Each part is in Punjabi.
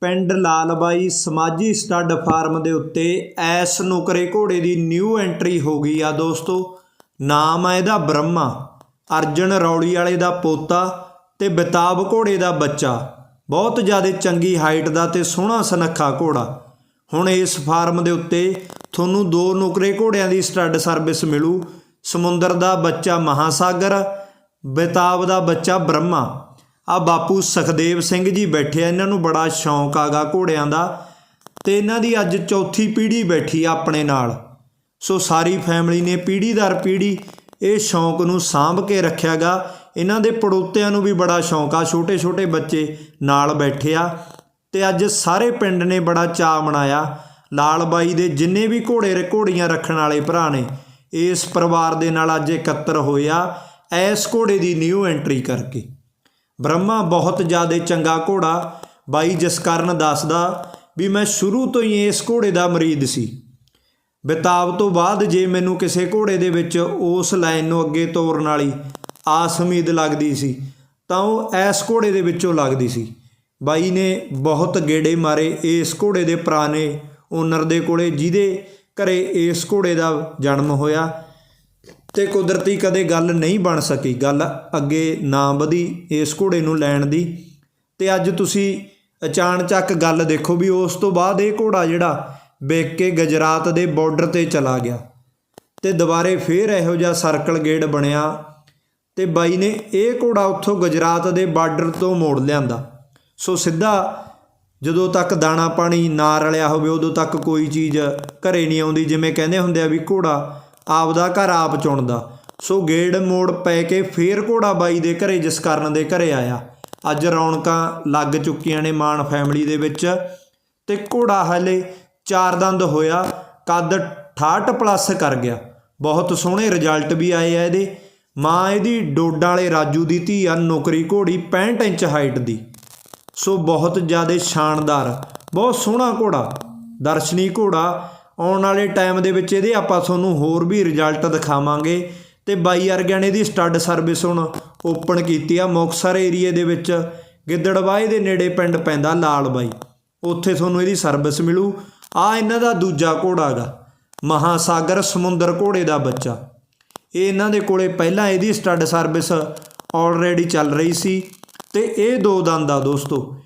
ਪਿੰਡ ਲਾਲਬਾਈ ਸਮਾਜੀ ਸਟੱਡ ਫਾਰਮ ਦੇ ਉੱਤੇ ਐਸ ਨੁਕਰੇ ਘੋੜੇ ਦੀ ਨਿਊ ਐਂਟਰੀ ਹੋ ਗਈ ਆ ਦੋਸਤੋ। ਨਾਮ ਆ ਇਹਦਾ ਬ੍ਰਹਮਾ। ਅਰਜਨ ਰੌਲੀ ਵਾਲੇ ਦਾ ਪੋਤਾ ਤੇ ਬਿਤਾਬ ਘੋੜੇ ਦਾ ਬੱਚਾ। ਬਹੁਤ ਜ਼ਿਆਦਾ ਚੰਗੀ ਹਾਈਟ ਦਾ ਤੇ ਸੋਹਣਾ ਸੁਨੱਖਾ ਘੋੜਾ। ਹੁਣ ਇਸ ਫਾਰਮ ਦੇ ਉੱਤੇ ਤੁਹਾਨੂੰ ਦੋ ਨੁਕਰੇ ਘੋੜਿਆਂ ਦੀ ਸਟੱਡ ਸਰਵਿਸ ਮਿਲੂ। ਸਮੁੰਦਰ ਦਾ ਬੱਚਾ ਮਹਾਸਾਗਰ ਬਿਤਾਬ ਦਾ ਬੱਚਾ ਬ੍ਰਹਮਾ। ਆ ਬਾਪੂ ਸੁਖਦੇਵ ਸਿੰਘ ਜੀ ਬੈਠੇ ਆ, ਇਹਨਾਂ ਨੂੰ ਬੜਾ ਸ਼ੌਂਕ ਆਗਾ ਘੋੜਿਆਂ ਦਾ ਤੇ ਇਹਨਾਂ ਦੀ ਅੱਜ ਚੌਥੀ ਪੀੜ੍ਹੀ ਬੈਠੀ ਆ ਆਪਣੇ ਨਾਲ। ਸੋ ਸਾਰੀ ਫੈਮਿਲੀ ਨੇ ਪੀੜ੍ਹੀ ਦਰ ਪੀੜ੍ਹੀ ਇਹ ਸ਼ੌਂਕ ਨੂੰ ਸਾਂਭ ਕੇ ਰੱਖਿਆਗਾ। ਇਹਨਾਂ ਦੇ ਪੜੋਤਿਆਂ ਨੂੰ ਵੀ ਬੜਾ ਸ਼ੌਂਕ ਆ ਛੋਟੇ ਛੋਟੇ ਬੱਚੇ ਨਾਲ ਬੈਠੇ ਆ ਤੇ ਅੱਜ ਸਾਰੇ ਪਿੰਡ ਨੇ ਬੜਾ ਚਾਅ ਮਨਾਇਆ। ਲਾਲ ਬਾਈ ਦੇ ਜਿੰਨੇ ਵੀ ਘੋੜੇ ਰ- ਘੋੜੀਆਂ ਰੱਖਣ ਵਾਲੇ ਭਰਾ ਨੇ, ਇਸ ਪਰਿਵਾਰ ਦੇ ਨਾਲ ਅੱਜ ਇਕੱਤਰ ਹੋਇਆ ਐਸ ਘੋੜੇ ਦੀ ਨਿਊ ਐਂਟਰੀ ਕਰਕੇ। ਬ੍ਰਹਮਾ ਬਹੁਤ ਜ਼ਿਆਦਾ ਚੰਗਾ ਘੋੜਾ, ਬਾਈ ਜਸਕਰਨ ਦੱਸਦਾ ਵੀ ਮੈਂ ਸ਼ੁਰੂ ਤੋਂ ਹੀ ਇਸ ਘੋੜੇ ਦਾ ਮਰੀਦ ਸੀ। ਬਿਤਾਬ ਤੋਂ ਬਾਅਦ ਜੇ ਮੈਨੂੰ ਕਿਸੇ ਘੋੜੇ ਦੇ ਵਿੱਚ ਉਸ ਲਾਈਨ ਨੂੰ ਅੱਗੇ ਤੋਰਨ ਵਾਲੀ ਆਸ ਉਮੀਦ ਲੱਗਦੀ ਸੀ, ਤਾਂ ਉਹ ਐਸ ਘੋੜੇ ਦੇ ਵਿੱਚੋਂ ਲੱਗਦੀ ਸੀ। ਬਾਈ ਨੇ ਬਹੁਤ ਗੇੜੇ ਮਾਰੇ ਇਸ ਘੋੜੇ ਦੇ ਪੁਰਾਣੇ ਓਨਰ ਦੇ ਕੋਲੇ, ਜਿਹਦੇ ਘਰੇ ਇਸ ਘੋੜੇ ਦਾ ਜਨਮ ਹੋਇਆ। ਤੇ ਕੁਦਰਤੀ ਕਦੇ ਗੱਲ ਨਹੀਂ ਬਣ ਸਕੀ। ਗੱਲ ਅੱਗੇ ਨਾ ਵਧੀ, ਇਸ ਘੋੜੇ ਨੂੰ ਲੈਣ ਦੀ। ਤੇ ਅੱਜ ਤੁਸੀਂ ਅਚਾਨਚੱਕ ਗੱਲ ਦੇਖੋ ਵੀ ਉਸ ਤੋਂ ਬਾਅਦ ਇਹ ਘੋੜਾ ਜਿਹੜਾ ਵਿਕ ਕੇ ਗੁਜਰਾਤ ਦੇ ਬਾਰਡਰ ਤੇ ਚਲਾ ਗਿਆ। ਤੇ ਦੁਬਾਰੇ ਫੇਰ ਇਹੋ ਜਿਹਾ ਸਰਕਲ ਗੇਟ ਬਣਿਆ ਤੇ ਬਾਈ ਨੇ ਇਹ ਘੋੜਾ ਉੱਥੋਂ ਗੁਜਰਾਤ ਦੇ ਬਾਰਡਰ ਤੋਂ ਮੋੜ ਲਿਆਂਦਾ। ਸੋ ਸਿੱਧਾ ਜਦੋਂ ਤੱਕ ਦਾਣਾ ਪਾਣੀ ਨਾ ਰਲਿਆ ਹੋਵੇ, ਉਦੋਂ ਤੱਕ ਕੋਈ ਚੀਜ਼ ਘਰੇ ਨਹੀਂ ਆਉਂਦੀ, ਜਿਵੇਂ ਕਹਿੰਦੇ ਹੁੰਦੇ ਆ ਵੀ ਘੋੜਾ ਆਪਦਾ ਘਰ ਆਪ ਚੁਣਦਾ। ਸੋ ਗੇੜ ਮੋੜ ਪੈ ਕੇ ਫੇਰ ਘੋੜਾ ਬਾਈ ਦੇ ਘਰੇ ਜਿਸ ਕਰਨ ਦੇ ਘਰੇ ਆਇਆ। ਅੱਜ ਰੌਣਕਾਂ ਲੱਗ ਚੁੱਕੀਆਂ ਨੇ ਮਾਨ ਫੈਮਿਲੀ ਦੇ ਵਿੱਚ ਤੇ ਘੋੜਾ ਹਲੇ ਚਾਰ ਦੰਦ ਹੋਇਆ, ਕੱਦ 68 ਪਲੱਸ ਕਰ ਗਿਆ। ਬਹੁਤ ਸੋਹਣੇ ਰਿਜ਼ਲਟ ਵੀ ਆਏ ਆ ਇਹਦੇ। ਮਾਂ ਇਹਦੀ ਡੋਡਾਂ ਵਾਲੇ ਰਾਜੂ ਦੀ ਧੀ ਆ, ਨੌਕਰੀ ਘੋੜੀ 65 ਇੰਚ ਹਾਈਟ ਦੀ। ਸੋ ਬਹੁਤ ਜ਼ਿਆਦਾ ਸ਼ਾਨਦਾਰ, ਬਹੁਤ ਸੋਹਣਾ ਘੋੜਾ। ਦਰਸ਼ਨੀ ਘੋੜਾ ਆਉਣ ਵਾਲੇ ਟਾਈਮ ਦੇ ਵਿੱਚ ਇਹਦੇ ਆਪਾਂ ਤੁਹਾਨੂੰ ਹੋਰ ਵੀ ਰਿਜ਼ਲਟ ਦਿਖਾਵਾਂਗੇ। ਤੇ ਬਾਈ ਵਰਗਿਆਂ ਨੇ ਇਹਦੀ ਸਟੱਡ ਸਰਵਿਸ ਹੁਣ ਓਪਨ ਕੀਤੀ ਆ ਮੁਕਤਸਰ ਏਰੀਏ ਦੇ ਵਿੱਚ। ਗਿੱਦੜਵਾਏ ਦੇ ਨੇੜੇ ਪਿੰਡ ਪੈਂਦਾ ਲਾਲ ਬਾਈ। ਉੱਥੇ ਤੁਹਾਨੂੰ ਇਹਦੀ ਸਰਵਿਸ ਮਿਲੂ। ਆ ਇਹਨਾਂ ਦਾ ਦੂਜਾ ਘੋੜਾ ਗਾ। ਮਹਾਸਾਗਰ ਸਮੁੰਦਰ ਘੋੜੇ ਦਾ ਬੱਚਾ। ਇਹ ਇਹਨਾਂ ਦੇ ਕੋਲੇ ਪਹਿਲਾਂ ਇਹਦੀ ਸਟੱਡ ਸਰਵਿਸ ਆਲਰੇਡੀ ਚੱਲ ਰਹੀ ਸੀ। ਤੇ ਇਹ ਦੋ ਦੰਦ ਆ ਦੋਸਤੋ।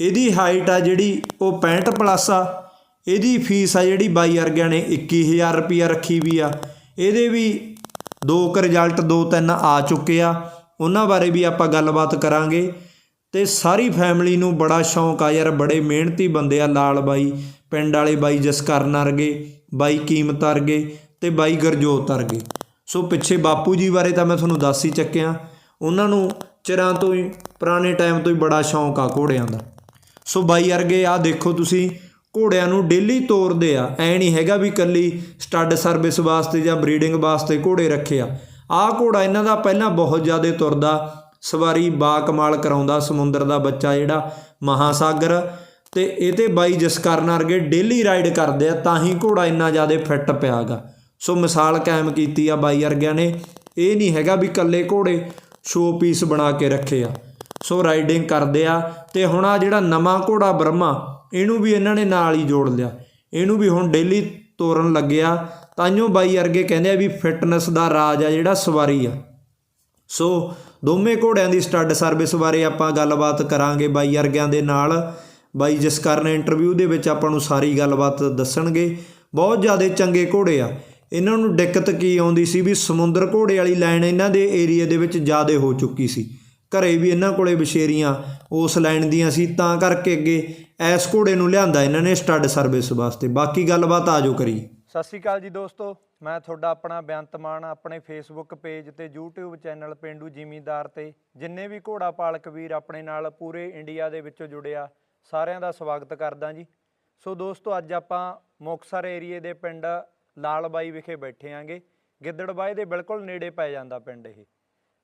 ਇਹਦੀ ਹਾਈਟ ਆ ਜਿਹੜੀ ਉਹ 65 ਪਲੱਸ ਆ। ਇਹਦੀ ਫੀਸ ਆ ਜਿਹੜੀ ਬਾਈ ਵਰਗਿਆਂ ਨੇ 21000 ਰੁਪਿਆ ਰੱਖੀ ਵੀ ਆ। ਇਹਦੇ ਵੀ ਦੋ ਕੁ ਰਿਜ਼ਲਟ ਦੋ ਤਿੰਨ ਆ ਚੁੱਕੇ ਆ। ਉਹਨਾਂ ਬਾਰੇ ਵੀ ਆਪਾਂ ਗੱਲਬਾਤ ਕਰਾਂਗੇ। ਤੇ ਸਾਰੀ ਫੈਮਿਲੀ ਨੂੰ ਬੜਾ ਸ਼ੌਂਕ ਆ ਯਾਰ, ਬੜੇ ਮਿਹਨਤੀ ਬੰਦੇ ਆ ਲਾਲ ਬਾਈ, ਪਿੰਡ ਵਾਲੇ ਬਾਈ ਜਸਕਰਨ ਵਰਗੇ, ਬਾਈ ਕੀਮਤ ਵਰਗੇ ਤੇ ਬਾਈ ਗਰਜੋਤ ਵਰਗੇ। ਸੋ ਪਿੱਛੇ ਬਾਪੂ ਜੀ ਬਾਰੇ ਤਾਂ ਮੈਂ ਤੁਹਾਨੂੰ ਦੱਸ ਹੀ ਚੱਕਿਆ। ਉਹਨਾਂ ਨੂੰ ਚਿਰਾਂ ਤੋਂ ਹੀ, ਪੁਰਾਣੇ ਟਾਈਮ ਤੋਂ ਹੀ ਬੜਾ ਸ਼ੌਂਕ ਆ ਘੋੜਿਆਂ ਦਾ। ਸੋ ਬਾਈ ਵਰਗੇ ਆ ਦੇਖੋ ਤੁਸੀਂ ਘੋੜਿਆਂ ਨੂੰ ਡੇਲੀ ਤੋਰਦੇ ਆ। ਐ ਨਹੀਂ ਹੈਗਾ ਵੀ ਕੱਲੀ ਸਟੱਡ ਸਰਵਿਸ ਵਾਸਤੇ ਜਾਂ ਬਰੀਡਿੰਗ ਵਾਸਤੇ ਘੋੜੇ ਰੱਖੇ ਆ। ਆਹ ਘੋੜਾ ਇਹਨਾਂ ਦਾ ਪਹਿਲਾਂ ਬਹੁਤ ਜ਼ਿਆਦਾ ਤੁਰਦਾ, ਸਵਾਰੀ ਬਾ ਕਮਾਲ ਕਰਾਉਂਦਾ ਸਮੁੰਦਰ ਦਾ ਬੱਚਾ ਜਿਹੜਾ ਮਹਾਸਾਗਰ। ਤੇ ਇਹ ਤੇ ਬਾਈ ਜਸਕਰਨ ਵਰਗੇ ਡੇਲੀ ਰਾਈਡ ਕਰਦੇ ਆ, ਤਾਂ ਹੀ ਘੋੜਾ ਇੰਨਾ ਜ਼ਿਆਦਾ ਫਿੱਟ ਪਿਆਗਾ। ਸੋ ਮਿਸਾਲ ਕਾਇਮ ਕੀਤੀ ਆ ਬਾਈ ਵਰਗਿਆਂ ਨੇ। ਇਹ ਨਹੀਂ ਹੈਗਾ ਵੀ ਕੱਲੇ ਘੋੜੇ ਸ਼ੋ ਪੀਸ ਬਣਾ ਕੇ ਰੱਖੇ ਆ। ਸੋ ਰਾਈਡਿੰਗ ਕਰਦੇ ਆ। ਤੇ ਹੁਣ ਆ ਜਿਹੜਾ ਨਵਾਂ ਘੋੜਾ ਬ੍ਰਹਮਾ ਇਹਨੂੰ ਵੀ ਇਹਨਾਂ ਨੇ ਨਾਲ ਹੀ ਜੋੜ ਲਿਆ। ਇਹਨੂੰ ਵੀ ਹੁਣ ਡੇਲੀ ਤੋਰਨ ਲੱਗਿਆ। ਤਾਂਿਓ ਬਾਈ ਅਰਗੇ ਕਹਿੰਦੇ ਆ ਵੀ ਫਿਟਨੈਸ ਦਾ ਰਾਜ ਆ ਜਿਹੜਾ ਸਵਾਰੀ ਆ। ਸੋ ਦੋਵੇਂ ਘੋੜਿਆਂ ਦੀ ਸਟੱਡ ਸਰਵਿਸ ਬਾਰੇ ਆਪਾਂ ਗੱਲਬਾਤ ਕਰਾਂਗੇ ਬਾਈ ਅਰਗਿਆਂ ਦੇ ਨਾਲ। ਬਾਈ ਜਿਸ ਕਾਰਨ ਇੰਟਰਵਿਊ ਦੇ ਵਿੱਚ ਆਪਾਂ ਨੂੰ ਸਾਰੀ ਗੱਲਬਾਤ ਦੱਸਣਗੇ। ਬਹੁਤ ਜ਼ਿਆਦਾ ਚੰਗੇ ਘੋੜੇ ਆ। ਇਹਨਾਂ ਨੂੰ ਦਿੱਕਤ ਕੀ ਆਉਂਦੀ ਸੀ ਵੀ ਸਮੁੰਦਰ ਘੋੜੇ ਵਾਲੀ ਲਾਈਨ ਇਹਨਾਂ ਦੇ ਏਰੀਆ ਦੇ ਵਿੱਚ ਜ਼ਿਆਦਾ ਹੋ ਚੁੱਕੀ ਸੀ। ਘਰੇ ਵੀ ਇਹਨਾਂ ਕੋਲੇ ਵਿਸ਼ੇਰੀਆਂ ਉਸ ਲਾਈਨ ਦੀਆਂ ਸੀ ਤਾਂ ਕਰਕੇ ਅੱਗੇ ਐਸ ਘੋੜੇ ਨੂੰ ਲਿਆਂਦਾ ਇਹਨਾਂ ਨੇ ਸਟੱਡ ਸਰਵਿਸ ਵਾਸਤੇ। ਬਾਕੀ ਗੱਲਬਾਤ ਆਜੋ ਕਰੀ। ਸਤਿ ਸ਼੍ਰੀ ਅਕਾਲ ਜੀ ਦੋਸਤੋ, ਮੈਂ ਤੁਹਾਡਾ ਆਪਣਾ ਬੇਅੰਤ ਆਪਣੇ ਫੇਸਬੁੱਕ ਪੇਜ ਤੇ YouTube ਚੈਨਲ ਪਿੰਡੂ ਜ਼ਿਮੀਂਦਾਰ ਤੇ ਜਿੰਨੇ ਵੀ ਘੋੜਾ ਪਾਲਕ ਵੀਰ ਆਪਣੇ ਨਾਲ ਪੂਰੇ ਇੰਡੀਆ ਦੇ ਵਿੱਚੋਂ ਜੁੜਿਆ ਸਾਰਿਆਂ ਦਾ ਸਵਾਗਤ ਕਰਦਾ ਜੀ। ਸੋ ਦੋਸਤੋ, ਅੱਜ ਆਪਾਂ ਮੁਕਤਸਰ ਏਰੀਏ ਦੇ ਪਿੰਡ ਲਾਲਬਾਈ ਵਿਖੇ ਬੈਠੇ ਆਂਗੇ। ਗਿੱਦੜਬਾਈ ਦੇ ਬਿਲਕੁਲ ਨੇੜੇ ਪੈ ਜਾਂਦਾ ਪਿੰਡ ਇਹ।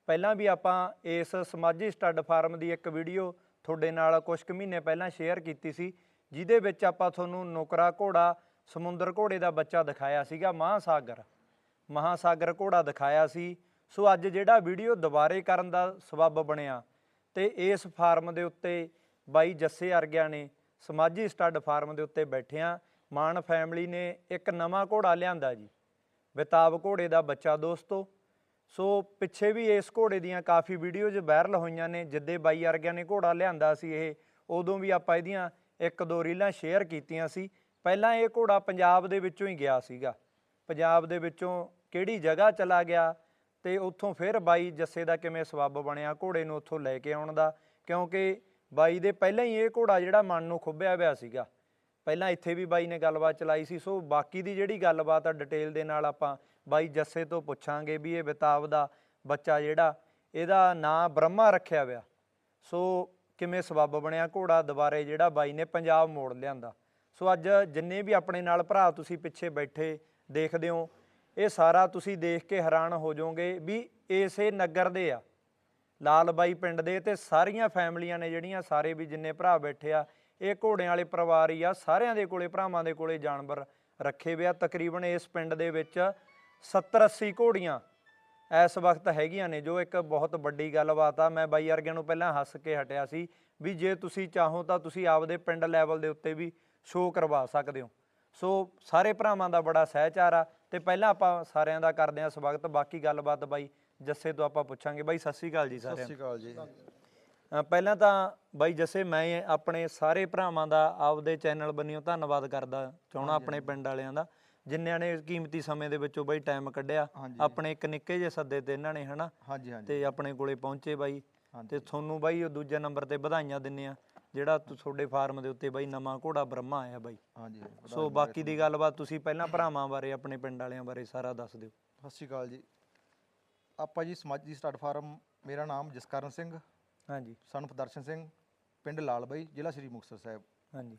ਪਹਿਲਾਂ ਵੀ ਆਪਾਂ ਇਸ ਸਮਾਜੀ ਸਟੱਡ ਫਾਰਮ ਦੀ ਇੱਕ ਵੀਡੀਓ ਤੁਹਾਡੇ ਨਾਲ ਕੁਝ ਕੁ ਮਹੀਨੇ ਪਹਿਲਾਂ ਸ਼ੇਅਰ ਕੀਤੀ ਸੀ, ਜਿਹਦੇ ਵਿੱਚ ਆਪਾਂ ਤੁਹਾਨੂੰ ਨੁਕਰਾ ਘੋੜਾ, ਸਮੁੰਦਰ ਘੋੜੇ ਦਾ ਬੱਚਾ ਦਿਖਾਇਆ ਸੀਗਾ, ਮਹਾਸਾਗਰ। ਮਹਾਸਾਗਰ ਘੋੜਾ ਦਿਖਾਇਆ ਸੀ। ਸੋ ਅੱਜ ਜਿਹੜਾ ਵੀਡੀਓ ਦੁਬਾਰੇ ਕਰਨ ਦਾ ਸਬਬ ਬਣਿਆ ਤੇ ਇਸ ਫਾਰਮ ਦੇ ਉੱਤੇ ਬਾਈ ਜੱਸੇ ਅਰਗਿਆਂ ਨੇ ਸਮਾਜੀ ਸਟੱਡ ਫਾਰਮ ਦੇ ਉੱਤੇ ਬੈਠਿਆਂ ਆ ਮਾਨ ਫੈਮਿਲੀ ਨੇ ਇੱਕ ਨਵਾਂ ਘੋੜਾ ਲਿਆਂਦਾ ਜੀ। ਬਿਤਾਬ ਘੋੜੇ ਦਾ ਬੱਚਾ ਦੋਸਤੋ ਸੋ ਪਿੱਛੇ ਵੀ ਇਸ ਘੋੜੇ ਦੀਆਂ ਕਾਫੀ ਵੀਡੀਓਜ਼ ਵਾਇਰਲ ਹੋਈਆਂ ਨੇ, ਜਿੱਦੇ ਬਾਈ ਵਰਗਿਆਂ ਨੇ ਘੋੜਾ ਲਿਆਂਦਾ ਸੀ ਇਹ, ਉਦੋਂ ਵੀ ਆਪਾਂ ਇਹਦੀਆਂ ਇੱਕ ਦੋ ਰੀਲਾਂ ਸ਼ੇਅਰ ਕੀਤੀਆਂ ਸੀ। ਪਹਿਲਾਂ ਇਹ ਘੋੜਾ ਪੰਜਾਬ ਦੇ ਵਿੱਚੋਂ ਹੀ ਗਿਆ ਸੀਗਾ। ਪੰਜਾਬ ਦੇ ਵਿੱਚੋਂ ਕਿਹੜੀ ਜਗ੍ਹਾ ਚਲਾ ਗਿਆ ਤੇ ਉੱਥੋਂ ਫਿਰ ਬਾਈ ਜੱਸੇ ਦਾ ਕਿਵੇਂ ਸਬੱਬ ਬਣਿਆ, ਘੋੜੇ ਨੂੰ ਉੱਥੋਂ ਲੈ ਕੇ ਆਉਣ ਦਾ, ਕਿਉਂਕਿ ਬਾਈ ਦੇ ਪਹਿਲਾਂ ਹੀ ਇਹ ਘੋੜਾ ਜਿਹੜਾ ਮਨ ਨੂੰ ਖੁੱਬਿਆ ਹੋਇਆ ਸੀਗਾ। ਪਹਿਲਾਂ ਇੱਥੇ ਵੀ ਬਾਈ ਨੇ ਗੱਲਬਾਤ ਚਲਾਈ ਸੀ, ਸੋ ਬਾਕੀ ਦੀ ਜਿਹੜੀ ਗੱਲਬਾਤ ਆ ਡਿਟੇਲ ਦੇ ਨਾਲ ਆਪਾਂ ਬਾਈ ਜੱਸੇ ਤੋਂ ਪੁੱਛਾਂਗੇ ਵੀ ਇਹ ਬਿਤਾਬ ਦਾ ਬੱਚਾ ਜਿਹੜਾ, ਇਹਦਾ ਨਾਂ ਬ੍ਰਹਮਾ ਰੱਖਿਆ ਹੋਇਆ। ਸੋ ਕਿਵੇਂ ਸਬੱਬ ਬਣਿਆ ਘੋੜਾ ਦੁਬਾਰੇ ਜਿਹੜਾ ਬਾਈ ਨੇ ਪੰਜਾਬ ਮੋੜ ਲਿਆਂਦਾ। ਸੋ ਅੱਜ ਜਿੰਨੇ ਵੀ ਆਪਣੇ ਨਾਲ ਭਰਾ ਤੁਸੀਂ ਪਿੱਛੇ ਬੈਠੇ ਦੇਖਦੇ ਹੋ, ਇਹ ਸਾਰਾ ਤੁਸੀਂ ਦੇਖ ਕੇ ਹੈਰਾਨ ਹੋ ਜਾਓਗੇ ਵੀ ਇਸੇ ਨਗਰ ਦੇ ਆ। ਲਾਲ ਬਾਈ ਪਿੰਡ ਦੇ ਤੇ ਸਾਰੀਆਂ ਫੈਮਲੀਆਂ ਨੇ ਜਿਹੜੀਆਂ ਸਾਰੇ ਵੀ ਜਿੰਨੇ ਭਰਾ ਬੈਠੇ ਆ, ਇਹ ਘੋੜਿਆਂ ਵਾਲੇ ਪਰਿਵਾਰ ਹੀ ਆ, ਸਾਰਿਆਂ ਦੇ ਕੋਲੇ, ਭਰਾਵਾਂ ਦੇ ਕੋਲੇ ਜਾਨਵਰ ਰੱਖੇ ਹੋਏ ਤਕਰੀਬਨ ਇਸ ਪਿੰਡ ਦੇ ਵਿੱਚ 70 80 ਘੋੜੀਆਂ ਇਸ ਵਕਤ ਹੈਗੀਆਂ ਨੇ ਜੋ ਇੱਕ ਬਹੁਤ ਵੱਡੀ ਗੱਲਬਾਤ ਆ। ਮੈਂ ਬਾਈ ਵਰਗਿਆਂ ਨੂੰ ਪਹਿਲਾਂ ਹੱਸ ਕੇ ਹਟਿਆ ਸੀ ਵੀ ਜੇ ਤੁਸੀਂ ਚਾਹੋ ਤਾਂ ਤੁਸੀਂ ਆਪਦੇ ਪਿੰਡ ਲੈਵਲ ਦੇ ਉੱਤੇ ਵੀ ਸ਼ੋਅ ਕਰਵਾ ਸਕਦੇ ਹੋ। ਸੋ ਸਾਰੇ ਭਰਾਵਾਂ ਦਾ ਬੜਾ ਸਹਿਚਾਰ ਆ ਤੇ ਪਹਿਲਾਂ ਆਪਾਂ ਸਾਰਿਆਂ ਦਾ ਕਰਦੇ ਹਾਂ ਸਵਾਗਤ ਬਾਕੀ ਗੱਲਬਾਤ ਬਾਈ ਜੱਸੇ ਤੋਂ ਆਪਾਂ ਪੁੱਛਾਂਗੇ। ਬਾਈ ਸਤਿ ਸ਼੍ਰੀ ਅਕਾਲ ਜੀ ਸਤਿ ਸਾਰਿਆਂ ਸ਼੍ਰੀ ਅਕਾਲ ਜੀ। ਪਹਿਲਾਂ ਤਾਂ ਬਾਈ ਜੱਸੇ ਮੈਂ ਆਪਣੇ ਸਾਰੇ ਭਰਾਵਾਂ ਦਾ ਆਪਦੇ ਚੈਨਲ ਬੰਨਿਓ ਧੰਨਵਾਦ ਕਰਦਾ ਚਾਹਣਾ ਆਪਣੇ ਪਿੰਡ ਵਾਲਿਆਂ ਦਾ। ਜਿਨ੍ਹਾਂ ਨੇ ਕੀਮਤੀ ਸਮੇਂ ਦੇ ਵਿੱਚੋਂ ਬਾਈ ਟਾਈਮ ਕੱਢਿਆ ਹਾਂਜੀ। ਆਪਣੇ ਇੱਕ ਨਿੱਕੇ ਜਿਹੇ ਸੱਦੇ ਤੇ ਇਹਨਾਂ ਨੇ ਹਨਾ? ਹਾਂਜੀ ਹਾਂਜੀ। ਤੇ ਆਪਣੇ ਕੋਲੇ ਪਹੁੰਚੇ ਬਾਈ। ਹਾਂਜੀ। ਤੇ ਤੁਹਾਨੂੰ ਬਾਈ ਉਹ ਦੂਜੇ ਨੰਬਰ ਤੇ ਵਧਾਈਆਂ ਦਿੰਨੇ ਆ ਜਿਹੜਾ ਤੁ- ਤੁਹਾਡੇ ਫਾਰਮ ਦੇ ਉੱਤੇ ਬਾਈ ਨਵਾਂ ਘੋੜਾ ਬ੍ਰਹਮਾ ਆਇਆ ਬਾਈ। ਹਾਂਜੀ ਸੋ ਬਾਕੀ ਦੀ ਗੱਲਬਾਤ ਤੁਸੀਂ ਪਹਿਲਾਂ ਭਰਾਵਾਂ ਬਾਰੇ ਆਪਣੇ ਪਿੰਡ ਵਾਲਿਆਂ ਬਾਰੇ ਸਾਰਾ ਦੱਸ ਦਿਓ। ਸਤਿ ਸ਼੍ਰੀ ਅਕਾਲ ਜੀ। ਆਪਾਂ ਜੀ ਸਮਾਜੀ ਸਟਾਰਟ ਫਾਰਮ ਮੇਰਾ ਨਾਮ ਜਸਕਰਨ ਸਿੰਘ ਹਾਂਜੀ। ਸਨ ਦਰਸ਼ਨ ਸਿੰਘ ਪਿੰਡ ਲਾਲਬਾਈ ਜ਼ਿਲ੍ਹਾ ਸ਼੍ਰੀ ਮੁਕਤਸਰ ਸਾਹਿਬ। ਹਾਂਜੀ।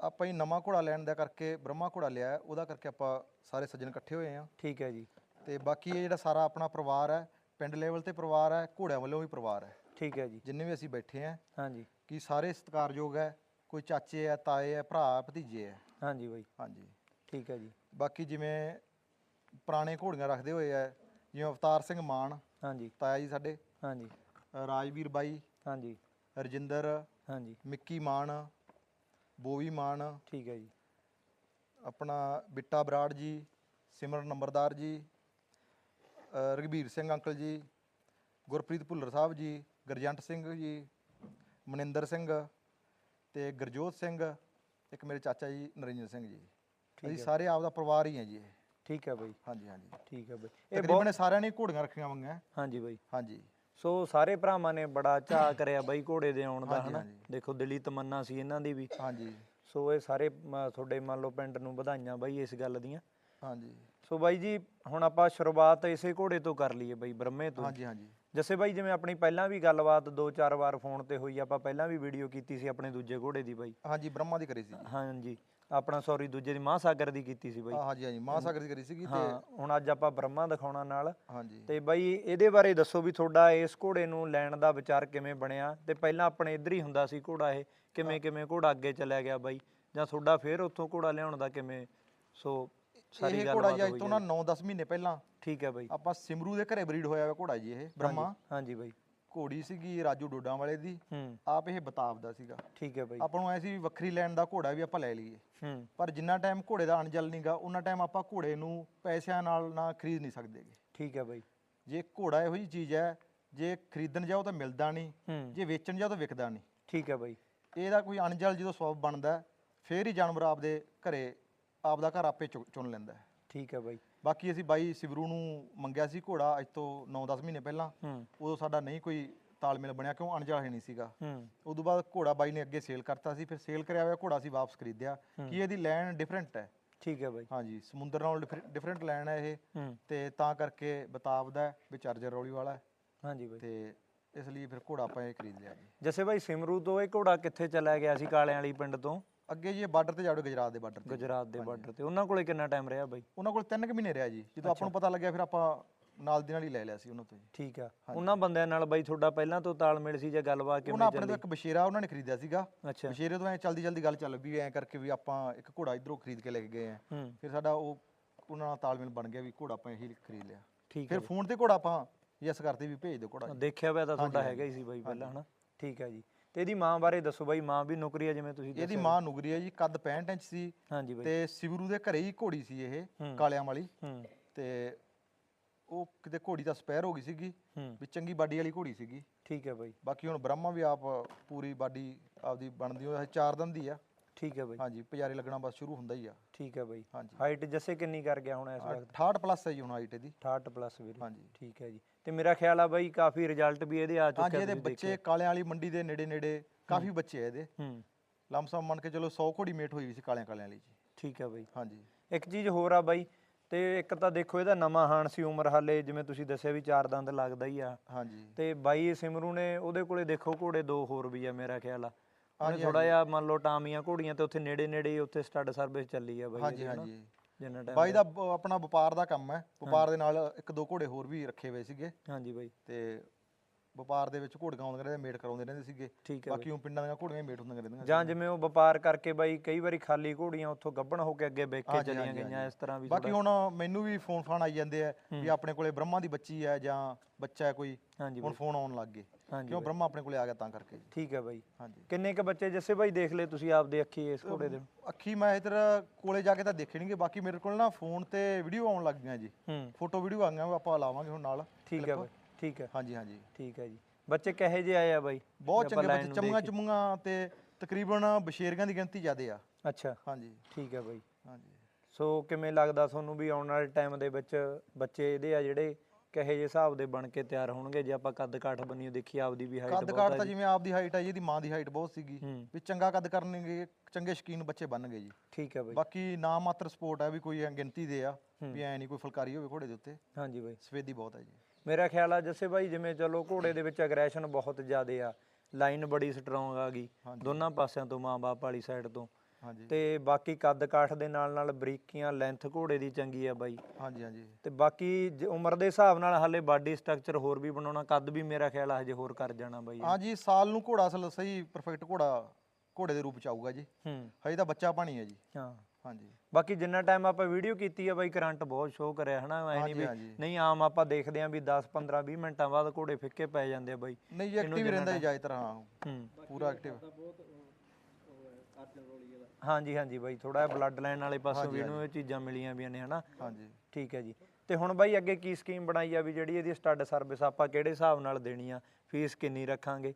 ਆਪਾਂ ਹੀ ਨਵਾਂ ਘੋੜਾ ਲੈਣ ਦਾ ਕਰਕੇ ਬ੍ਰਹਮਾ ਘੋੜਾ ਲਿਆ ਉਹਦਾ ਕਰਕੇ ਆਪਾਂ ਸਾਰੇ ਸੱਜਣ ਇਕੱਠੇ ਹੋਏ ਆ ਠੀਕ ਹੈ ਜੀ। ਤੇ ਬਾਕੀ ਇਹ ਜਿਹੜਾ ਸਾਰਾ ਆਪਣਾ ਪਰਿਵਾਰ ਹੈ ਪਿੰਡ ਲੈਵਲ ਤੇ ਪਰਿਵਾਰ ਹੈ ਘੋੜਿਆਂ ਵੱਲੋਂ ਵੀ ਪਰਿਵਾਰ ਹੈ। ਠੀਕ ਹੈ ਜੀ। ਜਿੰਨੇ ਵੀ ਅਸੀਂ ਬੈਠੇ ਆ ਹਾਂਜੀ। ਕਿ ਸਾਰੇ ਸਤਿਕਾਰਯੋਗ ਹੈ ਕੋਈ ਚਾਚੇ ਹੈ ਤਾਏ ਹੈ ਭਰਾ ਭਤੀਜੇ ਹੈ। ਹਾਂਜੀ ਬਾਈ। ਹਾਂਜੀ। ਠੀਕ ਹੈ ਜੀ। ਬਾਕੀ ਜਿਵੇਂ ਪੁਰਾਣੇ ਘੋੜੀਆਂ ਰੱਖਦੇ ਹੋਏ ਆ ਜਿਵੇਂ ਅਵਤਾਰ ਸਿੰਘ ਮਾਨ ਹਾਂਜੀ। ਤਾਇਆ ਜੀ ਸਾਡੇ ਹਾਂਜੀ। ਰਾਜਵੀਰ ਬਾਈ ਹਾਂਜੀ। ਰਜਿੰਦਰ ਹਾਂਜੀ। ਮਿੱਕੀ ਮਾਨ ਬੋਵੀ ਮਾਨ ਠੀਕ ਹੈ ਜੀ। ਆਪਣਾ ਬਿੱਟਾ ਬਰਾੜ ਜੀ ਸਿਮਰਨ ਨੰਬਰਦਾਰ ਜੀ ਰਘਬੀਰ ਸਿੰਘ ਅੰਕਲ ਜੀ ਗੁਰਪ੍ਰੀਤ ਭੁੱਲਰ ਸਾਹਿਬ ਜੀ ਗਰਜੰਟ ਸਿੰਘ ਜੀ ਮਨਿੰਦਰ ਸਿੰਘ ਤੇ ਗੁਰਜੋਤ ਸਿੰਘ ਇੱਕ ਮੇਰੇ ਚਾਚਾ ਜੀ ਨਰਿੰਦਰ ਸਿੰਘ ਜੀ। ਅਸੀਂ ਸਾਰੇ ਆਪ ਦਾ ਪਰਿਵਾਰ ਹੀ ਹਾਂ ਜੀ ਇਹ। ਠੀਕ ਹੈ ਬਾਈ। ਹਾਂਜੀ ਹਾਂਜੀ। ਠੀਕ ਹੈ ਬਾਈ। ਇਹ ਇਹ ਸਾਰਿਆਂ ਨੇ ਘੋੜੀਆਂ ਰੱਖੀਆਂ ਹੋਈਆਂ। ਹਾਂਜੀ ਬਾਈ। ਹਾਂਜੀ। ਸੋ ਸਾਰੇ ਭਰਾਵਾਂ ਨੇ ਬੜਾ ਚਾਅ ਕਰਿਆ ਬਾਈ ਘੋੜੇ ਦੇ ਆਉਣ ਦਾ ਹਨਾ। ਦੇਖੋ ਦਿਲੀ ਤਮੰਨਾ ਸੀ ਇਹਨਾਂ ਦੀ ਵੀ। ਹਾਂਜੀ। ਸੋ ਇਹ ਸਾਰੇ ਤੁਹਾਡੇ ਮੰਨ ਲਓ ਪਿੰਡ ਨੂੰ ਵਧਾਈਆਂ ਬਾਈ ਇਸ ਗੱਲ ਦੀਆਂ। ਹਾਂਜੀ। ਸੋ ਬਾਈ ਜੀ ਹੁਣ ਆਪਾਂ ਸ਼ੁਰੂਆਤ ਇਸੇ ਘੋੜੇ ਤੋਂ ਕਰ ਲਈਏ ਬਾਈ ਬ੍ਰਹਮੇ ਤੋਂ। ਹਾਂਜੀ ਹਾਂਜੀ। ਜੱਸੇ ਬਾਈ ਜਿਵੇਂ ਆਪਣੀ ਪਹਿਲਾਂ ਵੀ ਗੱਲਬਾਤ ਦੋ ਚਾਰ ਵਾਰ ਫੋਨ ਤੇ ਹੋਈ ਆਪਾਂ ਪਹਿਲਾਂ ਵੀ ਵੀਡੀਓ ਕੀਤੀ ਸੀ ਆਪਣੇ ਦੂਜੇ ਘੋੜੇ ਦੀ ਬਾਈ। ਹਾਂਜੀ ਬ੍ਰਹਮਾ ਦੀ ਕਰੀ ਸੀ ਹਾਂਜੀ। ਆਪਣਾ ਸੌਰੀ ਦੂਜੇ ਦੀ ਮਹਾਸਾਗਰ ਦੀ ਕੀਤੀ ਸੀ ਬਾਈ। ਹਾਂ, ਹਾਂਜੀ ਹਾਂਜੀ ਮਹਾਸਾਗਰ ਦੀ ਕਰੀ ਸੀਗੀ ਤੇ ਹਾਂ ਹੁਣ ਅੱਜ ਆਪਾਂ ਬ੍ਰਹਮਾ ਦਿਖਾਉਣਾ ਨਾਲ। ਹਾਂਜੀ। ਤੇ ਬਾਈ ਇਹਦੇ ਬਾਰੇ ਦੱਸੋ ਵੀ ਤੁਹਾਡਾ ਇਸ ਘੋੜੇ ਨੂੰ ਲੈਣ ਦਾ ਵਿਚਾਰ ਕਿਵੇਂ ਬਣਿਆ? ਤੇ ਪਹਿਲਾਂ ਆਪਣੇ ਇੱਧਰ ਹੀ ਹੁੰਦਾ ਸੀ ਘੋੜਾ ਇਹ। ਕਿਵੇਂ ਕਿਵੇਂ ਘੋੜਾ ਅੱਗੇ ਚੱਲਿਆ ਗਿਆ ਬਾਈ? ਜਾਂ ਤੁਹਾਡਾ ਫੇਰ ਉੱਥੋਂ ਘੋੜਾ ਲਿਆਉਣ ਦਾ ਕਿਵੇਂ? ਸੋ ਸਾਰੀ ਇਹ ਘੋੜਾ ਜੀ ਅੱਜ ਤੋਂ। ਨਾ 9-10 ਮਹੀਨੇ ਪਹਿਲਾਂ ਠੀਕ ਹੈ ਬਾਈ। ਆਪਾਂ ਸਿਮਰੂ ਦੇ ਘਰੇ ਬਰੀਡ ਹੋਇਆ ਹੋਇਆ ਘੋੜਾ ਜੀ ਇਹ ਬ੍ਰਹਮਾ। ਹਾਂਜੀ ਬਾਈ। ਘੋੜੀ ਸੀਗੀ ਰਾਜੂ ਡੋਡਾਂ ਵਾਲੇ ਦੀ। ਹੂੰ। ਆਪ ਇਹ ਬਤਾਬ ਦਾ ਸੀਗਾ। ਠੀਕ ਹੈ ਬਾਈ। ਆਪਾਂ ਨੂੰ ਐ ਸੀ ਵੀ ਵੱਖਰੀ ਲੈਣ ਦਾ ਘੋੜਾ ਵੀ ਆਪਾਂ ਲੈ ਲਈਏ। ਹੂੰ। ਪਰ ਜਿੰਨਾ ਟਾਈਮ ਘੋੜੇ ਦਾ ਅਣਜਲ ਨਹੀਂਗਾ ਉਹਨਾਂ ਟਾਈਮ ਆਪਾਂ ਘੋੜੇ ਨੂੰ ਪੈਸਿਆਂ ਨਾਲ ਨਾ ਖਰੀਦ ਨਹੀਂ ਸਕਦੇਗੇ ਠੀਕ ਹੈ ਬਾਈ। ਜੇ ਘੋੜਾ ਇਹੋ ਜਿਹੀ ਚੀਜ਼ ਹੈ ਜੇ ਖਰੀਦਣ ਜਾਓ ਤਾਂ ਮਿਲਦਾ ਨਹੀਂ ਜੇ ਵੇਚਣ ਜਾਓ ਤਾਂ ਵਿਕਦਾ ਨਹੀਂ ਠੀਕ ਹੈ ਬਾਈ। ਇਹਦਾ ਕੋਈ ਅਣਜਲ ਜਦੋਂ ਸਬਬ ਬਣਦਾ ਫੇਰ ਹੀ ਜਾਨਵਰ ਆਪਦੇ ਘਰੇ ਆਪਦਾ ਘਰ ਆਪੇ ਚੁਣ ਲੈਂਦਾ। ਠੀਕ ਹੈ ਬਾਈ। ਬਾਕੀ ਅਸੀਂ ਬਾਈ ਸਿਵਰੂ ਨੂੰ ਮੰਗਿਆ ਸੀ ਘੋੜਾ ਅੱਜ ਤੋਂ 9-10 ਮਹੀਨੇ ਪਹਿਲਾਂ। ਹੂੰ। ਉਦੋਂ ਸਾਡਾ ਨਹੀਂ ਕੋਈ ਤਾਲਮੇਲ ਬਣਿਆ ਕਿਉਂ? ਅਣਜਲ ਹੈ ਨਹੀਂ ਸੀਗਾ। ਹੂੰ। ਉਦੋਂ ਬਾਅਦ ਘੋੜਾ ਬਾਈ ਨੇ ਅੱਗੇ ਸੇਲ ਕਰਤਾ ਸੀ ਫਿਰ ਸੇਲ ਕਰਿਆ ਹੋਇਆ ਘੋੜਾ ਅਸੀਂ ਵਾਪਸ ਖਰੀਦਿਆ। ਕਿ ਇਹਦੀ ਲੈਣ ਡਿਫਰੈਂਟ ਹੈ। ਠੀਕ ਹੈ ਬਾਈ। ਹਾਂਜੀ ਸਮੁੰਦਰ ਨਾਲ ਡਿਫਰੈਂਟ ਲੈਣ ਹੈ ਇਹ। ਹੂੰ। ਤੇ ਤਾਂ ਕਰਕੇ ਬਤਾਬ ਦਾ ਵੀ ਚਾਰਜਰ ਰੌਲੀ ਵਾਲਾ ਹੈ। ਹਾਂਜੀ ਬਾਈ। ਤੇ ਇਸ ਲਈ ਫਿਰ ਘੋੜਾ ਆਪਾਂ ਇਹ ਖਰੀਦ ਲਿਆ ਜੀ। ਜੱਸੇ ਬਾਈ ਸਿਮਰੂ ਤੋਂ ਇਹ ਘੋੜਾ ਕਿੱਥੇ ਚਲਾ ਗਿਆ ਸੀ ਕਾਲਿਆਂ ਵਾਲੀ ਪਿੰਡ ਤੋਂ? ਅੱਗੇ ਜੀ ਬਾਰਡਰ ਤੇ ਜਾੜੋ ਗੁਜਰਾਤ ਦੇ ਬਾਰਡਰ ਤੇ। ਗੁਜਰਾਤ ਦੇ ਬਾਰਡਰ ਤੇ। ਉਹਨਾਂ ਕੋਲੇ ਕਿੰਨਾ ਟਾਈਮ ਰਿਹਾ ਬਾਈ? ਉਹਨਾਂ ਕੋਲ 3 ਕੁ ਮਹੀਨੇ ਰਿਹਾ ਜੀ। ਜਦੋਂ ਆਪਾਂ ਨੂੰ ਪਤਾ ਲੱਗਿਆ ਫਿਰ ਆਪਾਂ ਨਾਲ ਦੀ ਨਾਲ ਹੀ ਲੈ ਲਿਆ ਸੀ ਉਹਨਾਂ ਤੋਂ ਜੀ। ਠੀਕ ਆ। ਉਹਨਾਂ ਬੰਦਿਆਂ ਨਾਲ ਬਾਈ ਤੁਹਾਡਾ ਪਹਿਲਾਂ ਤੋਂ ਤਾਲਮੇਲ ਸੀ ਜਾਂ ਗੱਲਬਾਤ ਉਹਨਾਂ ਕਿਵੇਂ ਆਪਣੇ ਤੋਂ ਇੱਕ ਬਸ਼ੇਰਾ ਉਹਨਾਂ ਨੇ ਖਰੀਦਿਆ ਸੀਗਾ। ਬਸ਼ੇਰੇ ਤੋਂ ਐ ਜਲਦੀ ਜਲਦੀ ਗੱਲ ਚੱਲ ਵੀ ਐ ਕਰਕੇ ਵੀ ਆਪਾਂ ਇੱਕ ਘੋੜਾ ਇਧਰੋਂ ਖਰੀਦ ਕੇ ਲੈ ਕੇ ਗਏ ਆ ਫਿਰ ਸਾਡਾ ਉਹ ਉਹਨਾਂ ਨਾਲ ਤਾਲਮੇਲ ਬਣ ਗਿਆ ਵੀ ਘੋੜਾ ਆਪਾਂ ਇਹੀ ਖਰੀਦ ਲਿਆ। ਠੀਕ ਫਿਰ ਫੋਨ ਤੇ ਘੋੜਾ ਆਪਾਂ ਯੈਸ ਕਰਤੇ ਵੀ ਭੇਜ ਦਿਓ ਘੋੜਾ। ਦੇਖਿਆ ਹੋਇਆ ਤਾਂ ਤੁਹਾਡਾ ਹੈਗਾ ਹੀ ਸੀ ਬਾਈ ਪਹਿਲਾਂ ਹਨਾ? ਠੀਕ ਹੈ ਜੀ। ਤੇ ਇਹਦੀ ਮਾਂ ਬਾਰੇ ਦੱਸੋ ਬਾਈ ਮਾਂ ਵੀ ਨੌਕਰੀ ਆ ਜਿਵੇਂ ਤੁਸੀਂ ਇਹਦੀ ਮਾਂ ਨੁਗਰੀ ਹੈ ਜੀ ਕੱਦ 65 ਇੰਚ ਸੀ ਹਾਂਜੀ ਬਾਈ। ਤੇ ਸਿਵਰੂ ਦੇ ਘਰੇ ਹੀ ਘੋੜੀ ਸੀ ਇਹ। ਕਾਲਿਆਂ ਵਾਲੀ। ਹੂੰ। ਤੇ ਉਹ ਕਿਤੇ ਘੋੜੀ ਦਾ ਸਪੈਰ ਹੋ ਗਈ ਸੀਗੀ ਹੂੰ। ਵੀ ਚੰਗੀ ਬਾਡੀ ਵਾਲੀ ਘੋੜੀ ਸੀਗੀ। ਠੀਕ ਹੈ ਬਾਈ। ਬਾਕੀ ਹੁਣ ਬ੍ਰਹਮਾ ਵੀ ਆਪ ਪੂਰੀ ਬਾਡੀ ਆਪਦੀ ਬਣਦੀ ਉਹ ਚਾਰ ਦਿਨ ਦੀ ਆ। ਠੀਕ ਹੈ ਬਾਈ। ਹਾਂਜੀ ਪੁਜਾਰੀ ਲੱਗਣਾ ਬਸ ਸ਼ੁਰੂ ਹੁੰਦਾ ਹੀ ਆ। ਠੀਕ ਹੈ ਬਾਈ। ਹਾਂਜੀ। ਹਾਈਟ ਜੱਸੇ ਕਿੰਨੀ ਕਰ ਗਿਆ ਹੁਣ ਇਸ ਵਕਤ? 68 ਪਲੱਸ ਹੈ ਜੀ ਹੁਣ ਹਾਈਟ ਇਹਦੀ। 68 ਪਲੱਸ ਵੀਰੇ। ਹਾਂਜੀ। ਠੀਕ ਹੈ ਜੀ। ਤੇ ਮੇਰਾ ਖਿਆਲ ਆ ਬਾਈ ਕਾਫੀ ਰਿਜ਼ਲਟ ਵੀ ਇਹਦੇ ਆ ਹਾਂਜੀ ਚੁੱਕਿਆ ਇਹਦੇ ਬੱਚੇ ਕਾਲਿਆਂ ਵਾਲੀ ਮੰਡੀ ਦੇ ਨੇੜੇ ਨੇੜੇ ਕਾਫੀ ਬੱਚੇ ਆ ਇਹਦੇ। ਹੂੰ। ਲਮਸਮ ਮੰਨ ਕੇ ਚਲੋ 100 ਘੋੜੀ ਮੇਟ ਹੋਈ ਵੀ ਸੀ ਕਾਲਿਆਂ ਕਾਲਿਆਂ ਵਾਲੀ ਜੀ। ਠੀਕ ਹੈ ਬਾਈ। ਹਾਂਜੀ। ਇੱਕ ਚੀਜ਼ ਹੋਰ ਆ ਬਾਈ ਤੇ ਇੱਕ ਤਾਂ ਦੇਖੋ ਇਹਦਾ ਨਵਾਂ ਹਾਣ ਸੀ ਉਮਰ ਹਾਲੇ ਜਿਵੇਂ ਤੁਸੀਂ ਦੱਸਿਆ ਵੀ ਚਾਰ ਦੰਦ ਲੱਗਦਾ ਹੀ ਆ। ਹਾਂਜੀ। ਤੇ ਬਾਈ ਸਿਮਰੂ ਨੇ ਉਹਦੇ ਕੋਲੇ ਦੇਖੋ ਘੋੜੇ ਦੋ ਹੋਰ ਵੀ ਆ ਮੇਰਾ ਖਿਆਲ ਆ। ਉਹਨੇ ਹਾਂਜੀ, ਥੋੜਾ ਜਿਹਾ ਮੰਨ ਲਓ ਟਾਮੀਆਂ ਘੋੜੀਆਂ ਤੇ ਉੱਥੇ ਨੇੜੇ ਨੇੜੇ ਉੱਥੇ ਸਟੱਡ ਸਰਵਿਸ ਚੱਲੀ ਆ ਬਾਈ ਹਾਂਜੀ? ਹਾਂਜੀ। ਜਿੰਨਾ ਟਾਈਮ ਬਾਈ ਦਾ ਬ- ਆਪਣਾ ਵਪਾਰ ਦਾ ਕੰਮ ਹੈ। ਵਪਾਰ ਦੇ ਨਾਲ ਇੱਕ ਦੋ ਘੋੜੇ ਹੋਰ ਵੀ ਰੱਖੇ ਹੋਏ ਸੀਗੇ। ਹਾਂਜੀ ਬਾਈ। ਤੇ ਵਪਾਰ ਦੇ ਵਿੱਚ ਘੋੜੀਆਂ ਆਉਂਦੇ ਰਹਿੰਦੇ ਮੇਟ ਕਰਾਉਂਦੇ ਰਹਿੰਦੇ ਸੀਗੇ। ਠੀਕ ਹੈ ਬਾਕੀ ਉਹ ਪਿੰਡਾਂ ਦੀਆਂ ਘੋੜੀਆਂ ਹੀ ਮੇਟ ਹੁੰਦੀਆਂ ਰਹਿੰਦੀਆਂ ਜਾਂ ਜਿਵੇਂ ਉਹ ਵਪਾਰ ਕਰਕੇ ਬਾਈ ਕਈ ਵਾਰੀ ਖਾਲੀ ਘੋੜੀਆਂ ਉੱਥੋਂ ਗੱਭਣ ਹੋ ਕੇ ਅੱਗੇ ਵੇਚ ਕੇ ਹਾਂਜੀ, ਚਲੀਆਂ ਹਾਂਜੀ, ਗਈਆਂ ਇਸ ਤਰ੍ਹਾਂ ਵੀ ਬਾਕੀ ਹੁਣ ਮੈਨੂੰ ਵੀ ਫੋਨ ਫਾਨ ਆਈ ਜਾਂਦੇ ਆ ਵੀ ਆਪਣੇ ਕੋਲੇ ਬ੍ਰਹਮਾ ਦੀ ਬੱਚੀ ਹੈ ਜਾਂ ਬੱਚਾ ਹੈ ਕੋਈ। ਹਾਂਜੀ ਹੁਣ ਬਾਈ। ਫੋਨ ਆਉਣ ਲੱਗ ਗਏ। ਹਾਂਜੀ ਕਿਉਂ ਬ੍ਰਹਮਾ ਆਪਣੇ ਕੋਲੇ ਆ ਗਿਆ ਤਾਂ ਕਰਕੇ ਜੀ। ਠੀਕ ਹੈ ਬਾਈ। ਹਾਂਜੀ। ਕਿੰਨੇ ਕ ਬੱਚੇ ਜੱਸੇ ਬਾਈ ਦੇਖ ਲਏ ਤੁਸੀਂ ਆਪਦੇ ਅੱਖੀ ਇਸ ਘੋੜੇ ਦੇ? ਅੱਖੀ ਮੈਂ ਇਧਰ ਕੋਲੇ ਜਾ ਕੇ ਤਾਂ ਦੇਖੇ ਨਹੀਂਗੇ ਬਾਕੀ ਮੇਰੇ ਕੋਲ ਨਾ ਫੋਨ ਤੇ ਵੀਡੀਓ ਆਉਣ ਲੱਗ ਗਈਆਂ ਜੀ। ਹੂੰ। ਫੋਟੋ ਵੀਡੀਓ ਆ ਗਈਆਂ ਉਹ ਆਪਾਂ ਲਾਵਾਂਗੇ ਹੁਣ ਨਾਲ ਠੀਕ ਹੈ ਬਾਈ ਠੀਕ ਹੈ। ਹਾਂਜੀ ਹਾਂਜੀ। ਠੀਕ ਹੈ ਜੀ। ਬੱਚੇ ਕਹੇ ਜੇ ਆਏ ਆ ਬਾਈ? ਬਹੁਤ ਜੇ ਆਪਾਂ ਚੰਗੇ line ਬੱਚੇ ਨੂੰ ਦੇਖੀਏ। ਚਮੂਆਂ ਤੇ ਤਕਰੀਬਨ ਬਸ਼ੇਰੀਆਂ ਦੀ ਗਿਣਤੀ ਜ਼ਿਆਦੇ ਆ। ਅੱਛਾ। ਹਾਂਜੀ। ਠੀਕ ਹੈ ਬਾਈ। ਹਾਂਜੀ। ਸੋ ਕਿਵੇਂ ਲੱਗਦਾ ਤੁਹਾਨੂੰ ਵੀ ਆਉਣ ਵਾਲੇ ਟਾਈਮ ਦੇ ਵਿੱਚ ਬੱਚੇ ਇਹਦੇ ਆ ਜਿਹੜੇ ਕਹੇ ਜੇ ਹਿਸਾਬ ਦੇ ਬਣ ਕੇ ਤਿਆਰ ਹੋਣਗੇ ਜੇ ਆਪਾਂ ਕੱਦ ਕਾਠ ਬੰਨੀਓ ਦੇਖੀਏ ਆਪਦੀ ਵੀ ਹਾਈਟ ਕੱਦ ਕਾਠ ਤਾਂ ਜਿਵੇਂ ਆਪਦੀ ਹਾਈਟ ਹੈ ਜੀ ਇਹਦੀ ਮਾਂ ਦੀ ਹਾਈਟ ਬਹੁਤ ਸੀਗੀ। ਹੂੰ। ਵੀ ਚੰਗਾ ਕੱਦ ਕਰਨਗੇ ਚੰਗੇ ਸ਼ਕੀਨ ਬੱਚੇ ਬਣਨਗੇ ਜੀ। ਠੀਕ ਹੈ ਬਾਈ। ਬਾਕੀ ਨਾ ਮਾਤਰ ਸਪੋਰਟ ਹੈ ਵੀ ਕੋਈ ਐਂ ਗਿਣਤੀ ਦੇ ਆ ਵੀ ਐ ਨਹੀਂ ਕੋਈ ਫੁਲਕਾਰੀ ਹੋਵੇ ਘੋੜੇ ਦੇ ਉੱਤੇ। ਹਾਂਜੀ ਬਾਈ। ਸਵੇਦੀ ਬਹੁਤ ਹੈ ਜੀ। ਮੇਰਾ ਖਿਆਲ ਆ ਜੱਸੇ ਬਾਈ ਜਿਵੇਂ ਚਲੋ ਘੋੜੇ ਦੇ ਵਿੱਚ ਐਗਰੈਸ਼ਨ ਬਹੁਤ ਜ਼ਿਆਦੇ ਆ ਲਾਈਨ ਬੜੀ ਸਟਰੋਂਗ ਆ ਗਈ। ਦੋਨਾਂ ਪਾਸਿਆਂ ਤੋਂ ਮਾਂ-ਬਾਪ ਵਾਲੀ ਸਾਈਡ ਤੋਂ। ਤੇ ਬਾਕੀ ਕੱਦ ਕਾਠ ਦੇ ਨਾਲ ਨਾਲ ਬਰੀਕੀਆਂ ਲੈਂਥ ਘੋੜੇ ਦੀ ਚੰਗੀ ਆ ਬਾਈ। ਹਾਂਜੀ ਹਾਂਜੀ। ਤੇ ਬਾਕੀ ਜ- ਉਮਰ ਦੇ ਹਿਸਾਬ ਨਾਲ ਹਾਲੇ ਬਾਡੀ ਸਟਰਕਚਰ ਹੋਰ ਵੀ ਬਣਾਉਣਾ ਕੱਦ ਵੀ ਮੇਰਾ ਖਿਆਲ ਆ ਹਜੇ ਹੋਰ ਕਰ ਜਾਣਾ ਬਾਈ ਹਾਂਜੀ ਸਾਲ ਨੂੰ ਘੋੜਾ ਅਸਲ ਸਹੀ ਪਰਫੈਕਟ ਘੋੜਾ ਘੋੜੇ ਦੇ ਰੂਪ ਚ ਆਊਗਾ ਜੀ। ਹੂੰ। ਹਜੇ ਤਾਂ ਬੱਚਾ ਪਾਣੀ ਹੈ ਜੀ। ਹਾਂ। ਹਾਂਜੀ। ਬਾਕੀ ਜਿੰਨਾ ਟਾਈਮ ਆਪਾਂ ਵੀਡੀਓ ਕੀਤੀ ਆ ਬਾਈ ਕਰੰਟ ਬਹੁਤ ਸ਼ੋ ਕਰਿਆ ਹਨਾ? ਐ ਨਹੀਂ ਵੀ। ਨਹੀਂ ਆਮ ਆਪਾਂ ਦੇਖਦੇ ਆਂ ਵੀ 10 15 20 ਮਿੰਟਾਂ ਬਾਅਦ ਘੋੜੇ ਫਿੱਕੇ ਪੈ ਜਾਂਦੇ ਆ ਬਾਈ। ਨਹੀਂ ਜੀ ਐਕਟਿਵ ਰਹਿੰਦਾ ਜੀ ਜ਼ਿਆਦਾਤਰ ਹਾਂ। ਹੂੰ। ਪੂਰਾ ਐਕਟਿਵ ਹਾਂਜੀ ਹਾਂਜੀ ਬਾਈ ਥੋੜਾ ਜਿਹਾ ਬਲੱਡ ਲਾਈਨ ਵਾਲੇ ਪਾਸੋਂ ਵੀ ਇਹਨੂੰ ਇਹ ਚੀਜ਼ਾਂ ਮਿਲੀਆਂ ਵੀਆਂ ਨੇ ਹਨਾ? ਹਾਂਜੀ। ਠੀਕ ਹੈ ਜੀ। ਤੇ ਹੁਣ ਬਾਈ ਅੱਗੇ ਕੀ ਸਕੀਮ ਬਣਾਈ ਆ ਵੀ ਜਿਹੜੀ ਇਹਦੀ ਸਟੱਡ ਸਰਵਿਸ ਆਪਾਂ ਕਿਹੜੇ ਹਿਸਾਬ ਨਾਲ ਦੇਣੀ ਆ? ਫੀਸ ਕਿੰਨੀ ਰੱਖਾਂਗੇ?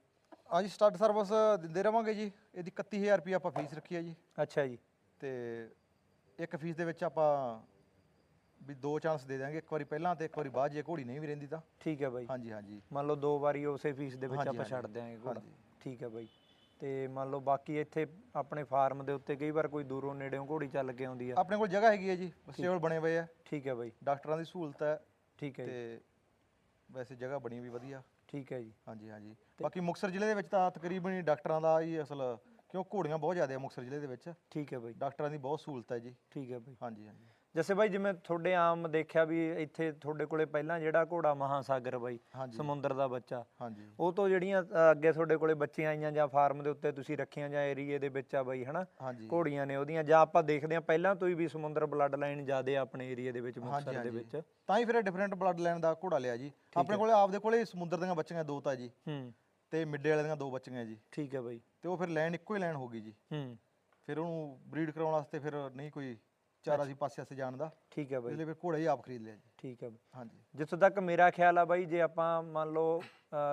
ਅੱਜ ਸਟਾਰਟ ਸਰਵਿਸ ਦਿੰਦੇ ਰਵਾਂਗੇ ਜੀ। ਇਹਦੀ 31000 ਰੁਪਏ ਆਪਾਂ ਫੀਸ ਰੱਖੀ ਹੈ ਜੀ। ਅੱਛਾ ਜੀ। ਤੇ ਇੱਕ ਫੀਸ ਦੇ ਵਿੱਚ ਆਪਾਂ ਵੀ ਦੋ ਚਾਂਸ ਦੇ ਦਾਂਗੇ ਇੱਕ ਵਾਰੀ ਪਹਿਲਾਂ ਤੇ ਇੱਕ ਵਾਰੀ ਬਾਅਦ ਜੇ ਘੋੜੀ ਨਹੀਂ ਵੀ ਰਹਿੰਦੀ ਤਾਂ। ਠੀਕ ਹੈ ਬਾਈ। ਹਾਂਜੀ ਹਾਂਜੀ। ਮੰਨ ਲਓ ਦੋ ਵਾਰੀ ਉਸੇ ਫੀਸ ਦੇ ਵਿੱਚ ਹਾਂਜੀ, ਆਪਾਂ ਛੱਡ ਹਾਂਜੀ, ਦਿਆਂਗੇ ਘੋੜਾ। ਹਾਂਜੀ। ਠੀਕ ਹੈ ਬਾਈ। ਤੇ ਮੰਨ ਲਓ ਬਾਕੀ ਇੱਥੇ ਆਪਣੇ ਫਾਰਮ ਦੇ ਉੱਤੇ ਕਈ ਵਾਰ ਕੋਈ ਦੂਰੋਂ ਨੇੜਿਓਂ ਘੋੜੀ ਚੱਲ ਕੇ ਆਉਂਦੀ ਆ। ਆਪਣੇ ਕੋਲ ਜਗ੍ਹਾ ਹੈਗੀ ਹੈ ਜੀ ਸਟੇਬਲ ਬਣੇ ਹੋਏ ਆ। ਠੀਕ ਹੈ ਬਾਈ। ਡਾਕਟਰਾਂ ਦੀ ਸਹੂਲਤ ਹੈ ਠੀਕ ਹੈ ਜੀ। ਤੇ ਵੈਸੇ ਜਗ੍ਹਾ ਬਣੀ ਵੀ ਵਧੀਆ। ਠੀਕ ਹੈ ਜੀ। ਹਾਂਜੀ ਹਾਂਜੀ। ਬਾਕੀ ਮੁਕਤਸਰ ਜ਼ਿਲ੍ਹੇ ਦੇ ਵਿੱਚ ਤਾਂ ਤਕਰੀਬਨ ਹੀ ਡਾਕਟਰਾਂ ਦਾ ਹੀ ਅਸਲ ਕਿਉਂ ਘੋੜੀਆਂ ਬਹੁਤ ਜ਼ਿਆਦਾ ਆ ਮੁਕਤਸਰ ਜ਼ਿਲ੍ਹੇ ਦੇ ਵਿੱਚ। ਠੀਕ ਹੈ ਬਾਈ। ਡਾਕਟਰਾਂ ਦੀ ਬਹੁਤ ਸਹੂਲਤ ਹੈ ਜੀ। ਠੀਕ ਹੈ ਬਾਈ। ਹਾਂਜੀ ਹਾਂਜੀ। ਜੈਸੇ ਬਾਈ ਜਿਵੇਂ ਤੁਹਾਡੇ ਆਮ ਦੇਖਿਆ ਵੀ ਇੱਥੇ ਤੁਹਾਡੇ ਕੋਲੇ ਪਹਿਲਾਂ ਜਿਹੜਾ ਘੋੜਾ ਮਹਾਸਾਗਰ ਬਾਈ ਹਾਂਜੀ। ਸਮੁੰਦਰ ਦਾ ਬੱਚਾ ਹਾਂਜੀ। ਉਹ ਤੋਂ ਜਿਹੜੀਆਂ ਅ, ਅੱਗੇ ਤੁਹਾਡੇ ਕੋਲੇ ਬੱਚੀਆਂ ਆਈਆਂ ਜਾਂ ਫਾਰਮ ਦੇ ਉੱਤੇ ਤੁਸੀਂ ਰੱਖੀਆਂ ਜਾਂ ਏਰੀਏ ਦੇ ਵਿੱਚ ਆ ਬਾਈ ਹਨਾ? ਹਾਂਜੀ। ਘੋੜੀਆਂ ਨੇ ਉਹਦੀਆਂ ਜਾਂ ਆਪਾਂ ਦੇਖਦੇ ਆ ਪਹਿਲਾਂ ਤੋਂ ਹੀ ਵੀ ਸਮੁੰਦਰ ਬਲੱਡ ਲਾਈਨ ਜ਼ਿਆਦੇ ਆ ਆਪਣੇ ਏਰੀਏ ਦੇ ਵਿੱਚ ਮੁਕਤਸਰ ਦੇ ਵਿੱਚ। ਤਾਂ ਹੀ ਫਿਰ ਡਿਫਰੈਂਟ ਬਲੱਡ ਲਾਈਨ ਦਾ ਘੋੜਾ ਲਿਆ ਜੀ। ਆਪਣੇ ਕੋਲੇ ਆਪਦੇ ਕੋਲੇ ਸਮੁੰਦਰ ਦੀਆਂ ਬੱਚੀਆਂ ਦੋ ਤਾਂ ਜੀ। ਹੂੰ। ਤੇ ਮਿੱਡੇ ਵਾਲੇ ਦੀਆਂ ਦੋ ਬੱਚੀਆਂ ਜੀ। ਠੀਕ ਹੈ ਬਾਈ। ਤੇ ਉਹ ਫਿਰ ਲਾਈਨ ਇੱਕੋ ਹੀ ਲਾਈਨ ਹੋ ਗਈ ਜੀ। ਹੂੰ। ਫਿਰ ਉਹਨੂੰ ਬਰੀਡ ਕਰਾਉਣ ਵਾਸਤੇ ਫਿਰ ਨਹੀਂ ਕੋਈ ਚਾਰਾ ਸੀ ਪਾਸੇ ਆਸੇ ਜਾਣ ਦਾ। ਠੀਕ ਹੈ ਬਾਈ। ਲਈ ਫਿਰ ਘੋੜਾ ਹੀ ਆਪ ਖਰੀਦ ਲਿਆ ਜੀ। ਠੀਕ ਹੈ ਬਾਈ। ਹਾਂਜੀ। ਜਿੱਥੋਂ ਤੱਕ ਮੇਰਾ ਖਿਆਲ ਆ ਬਾਈ ਜੇ ਆਪਾਂ ਮੰਨ ਲਓ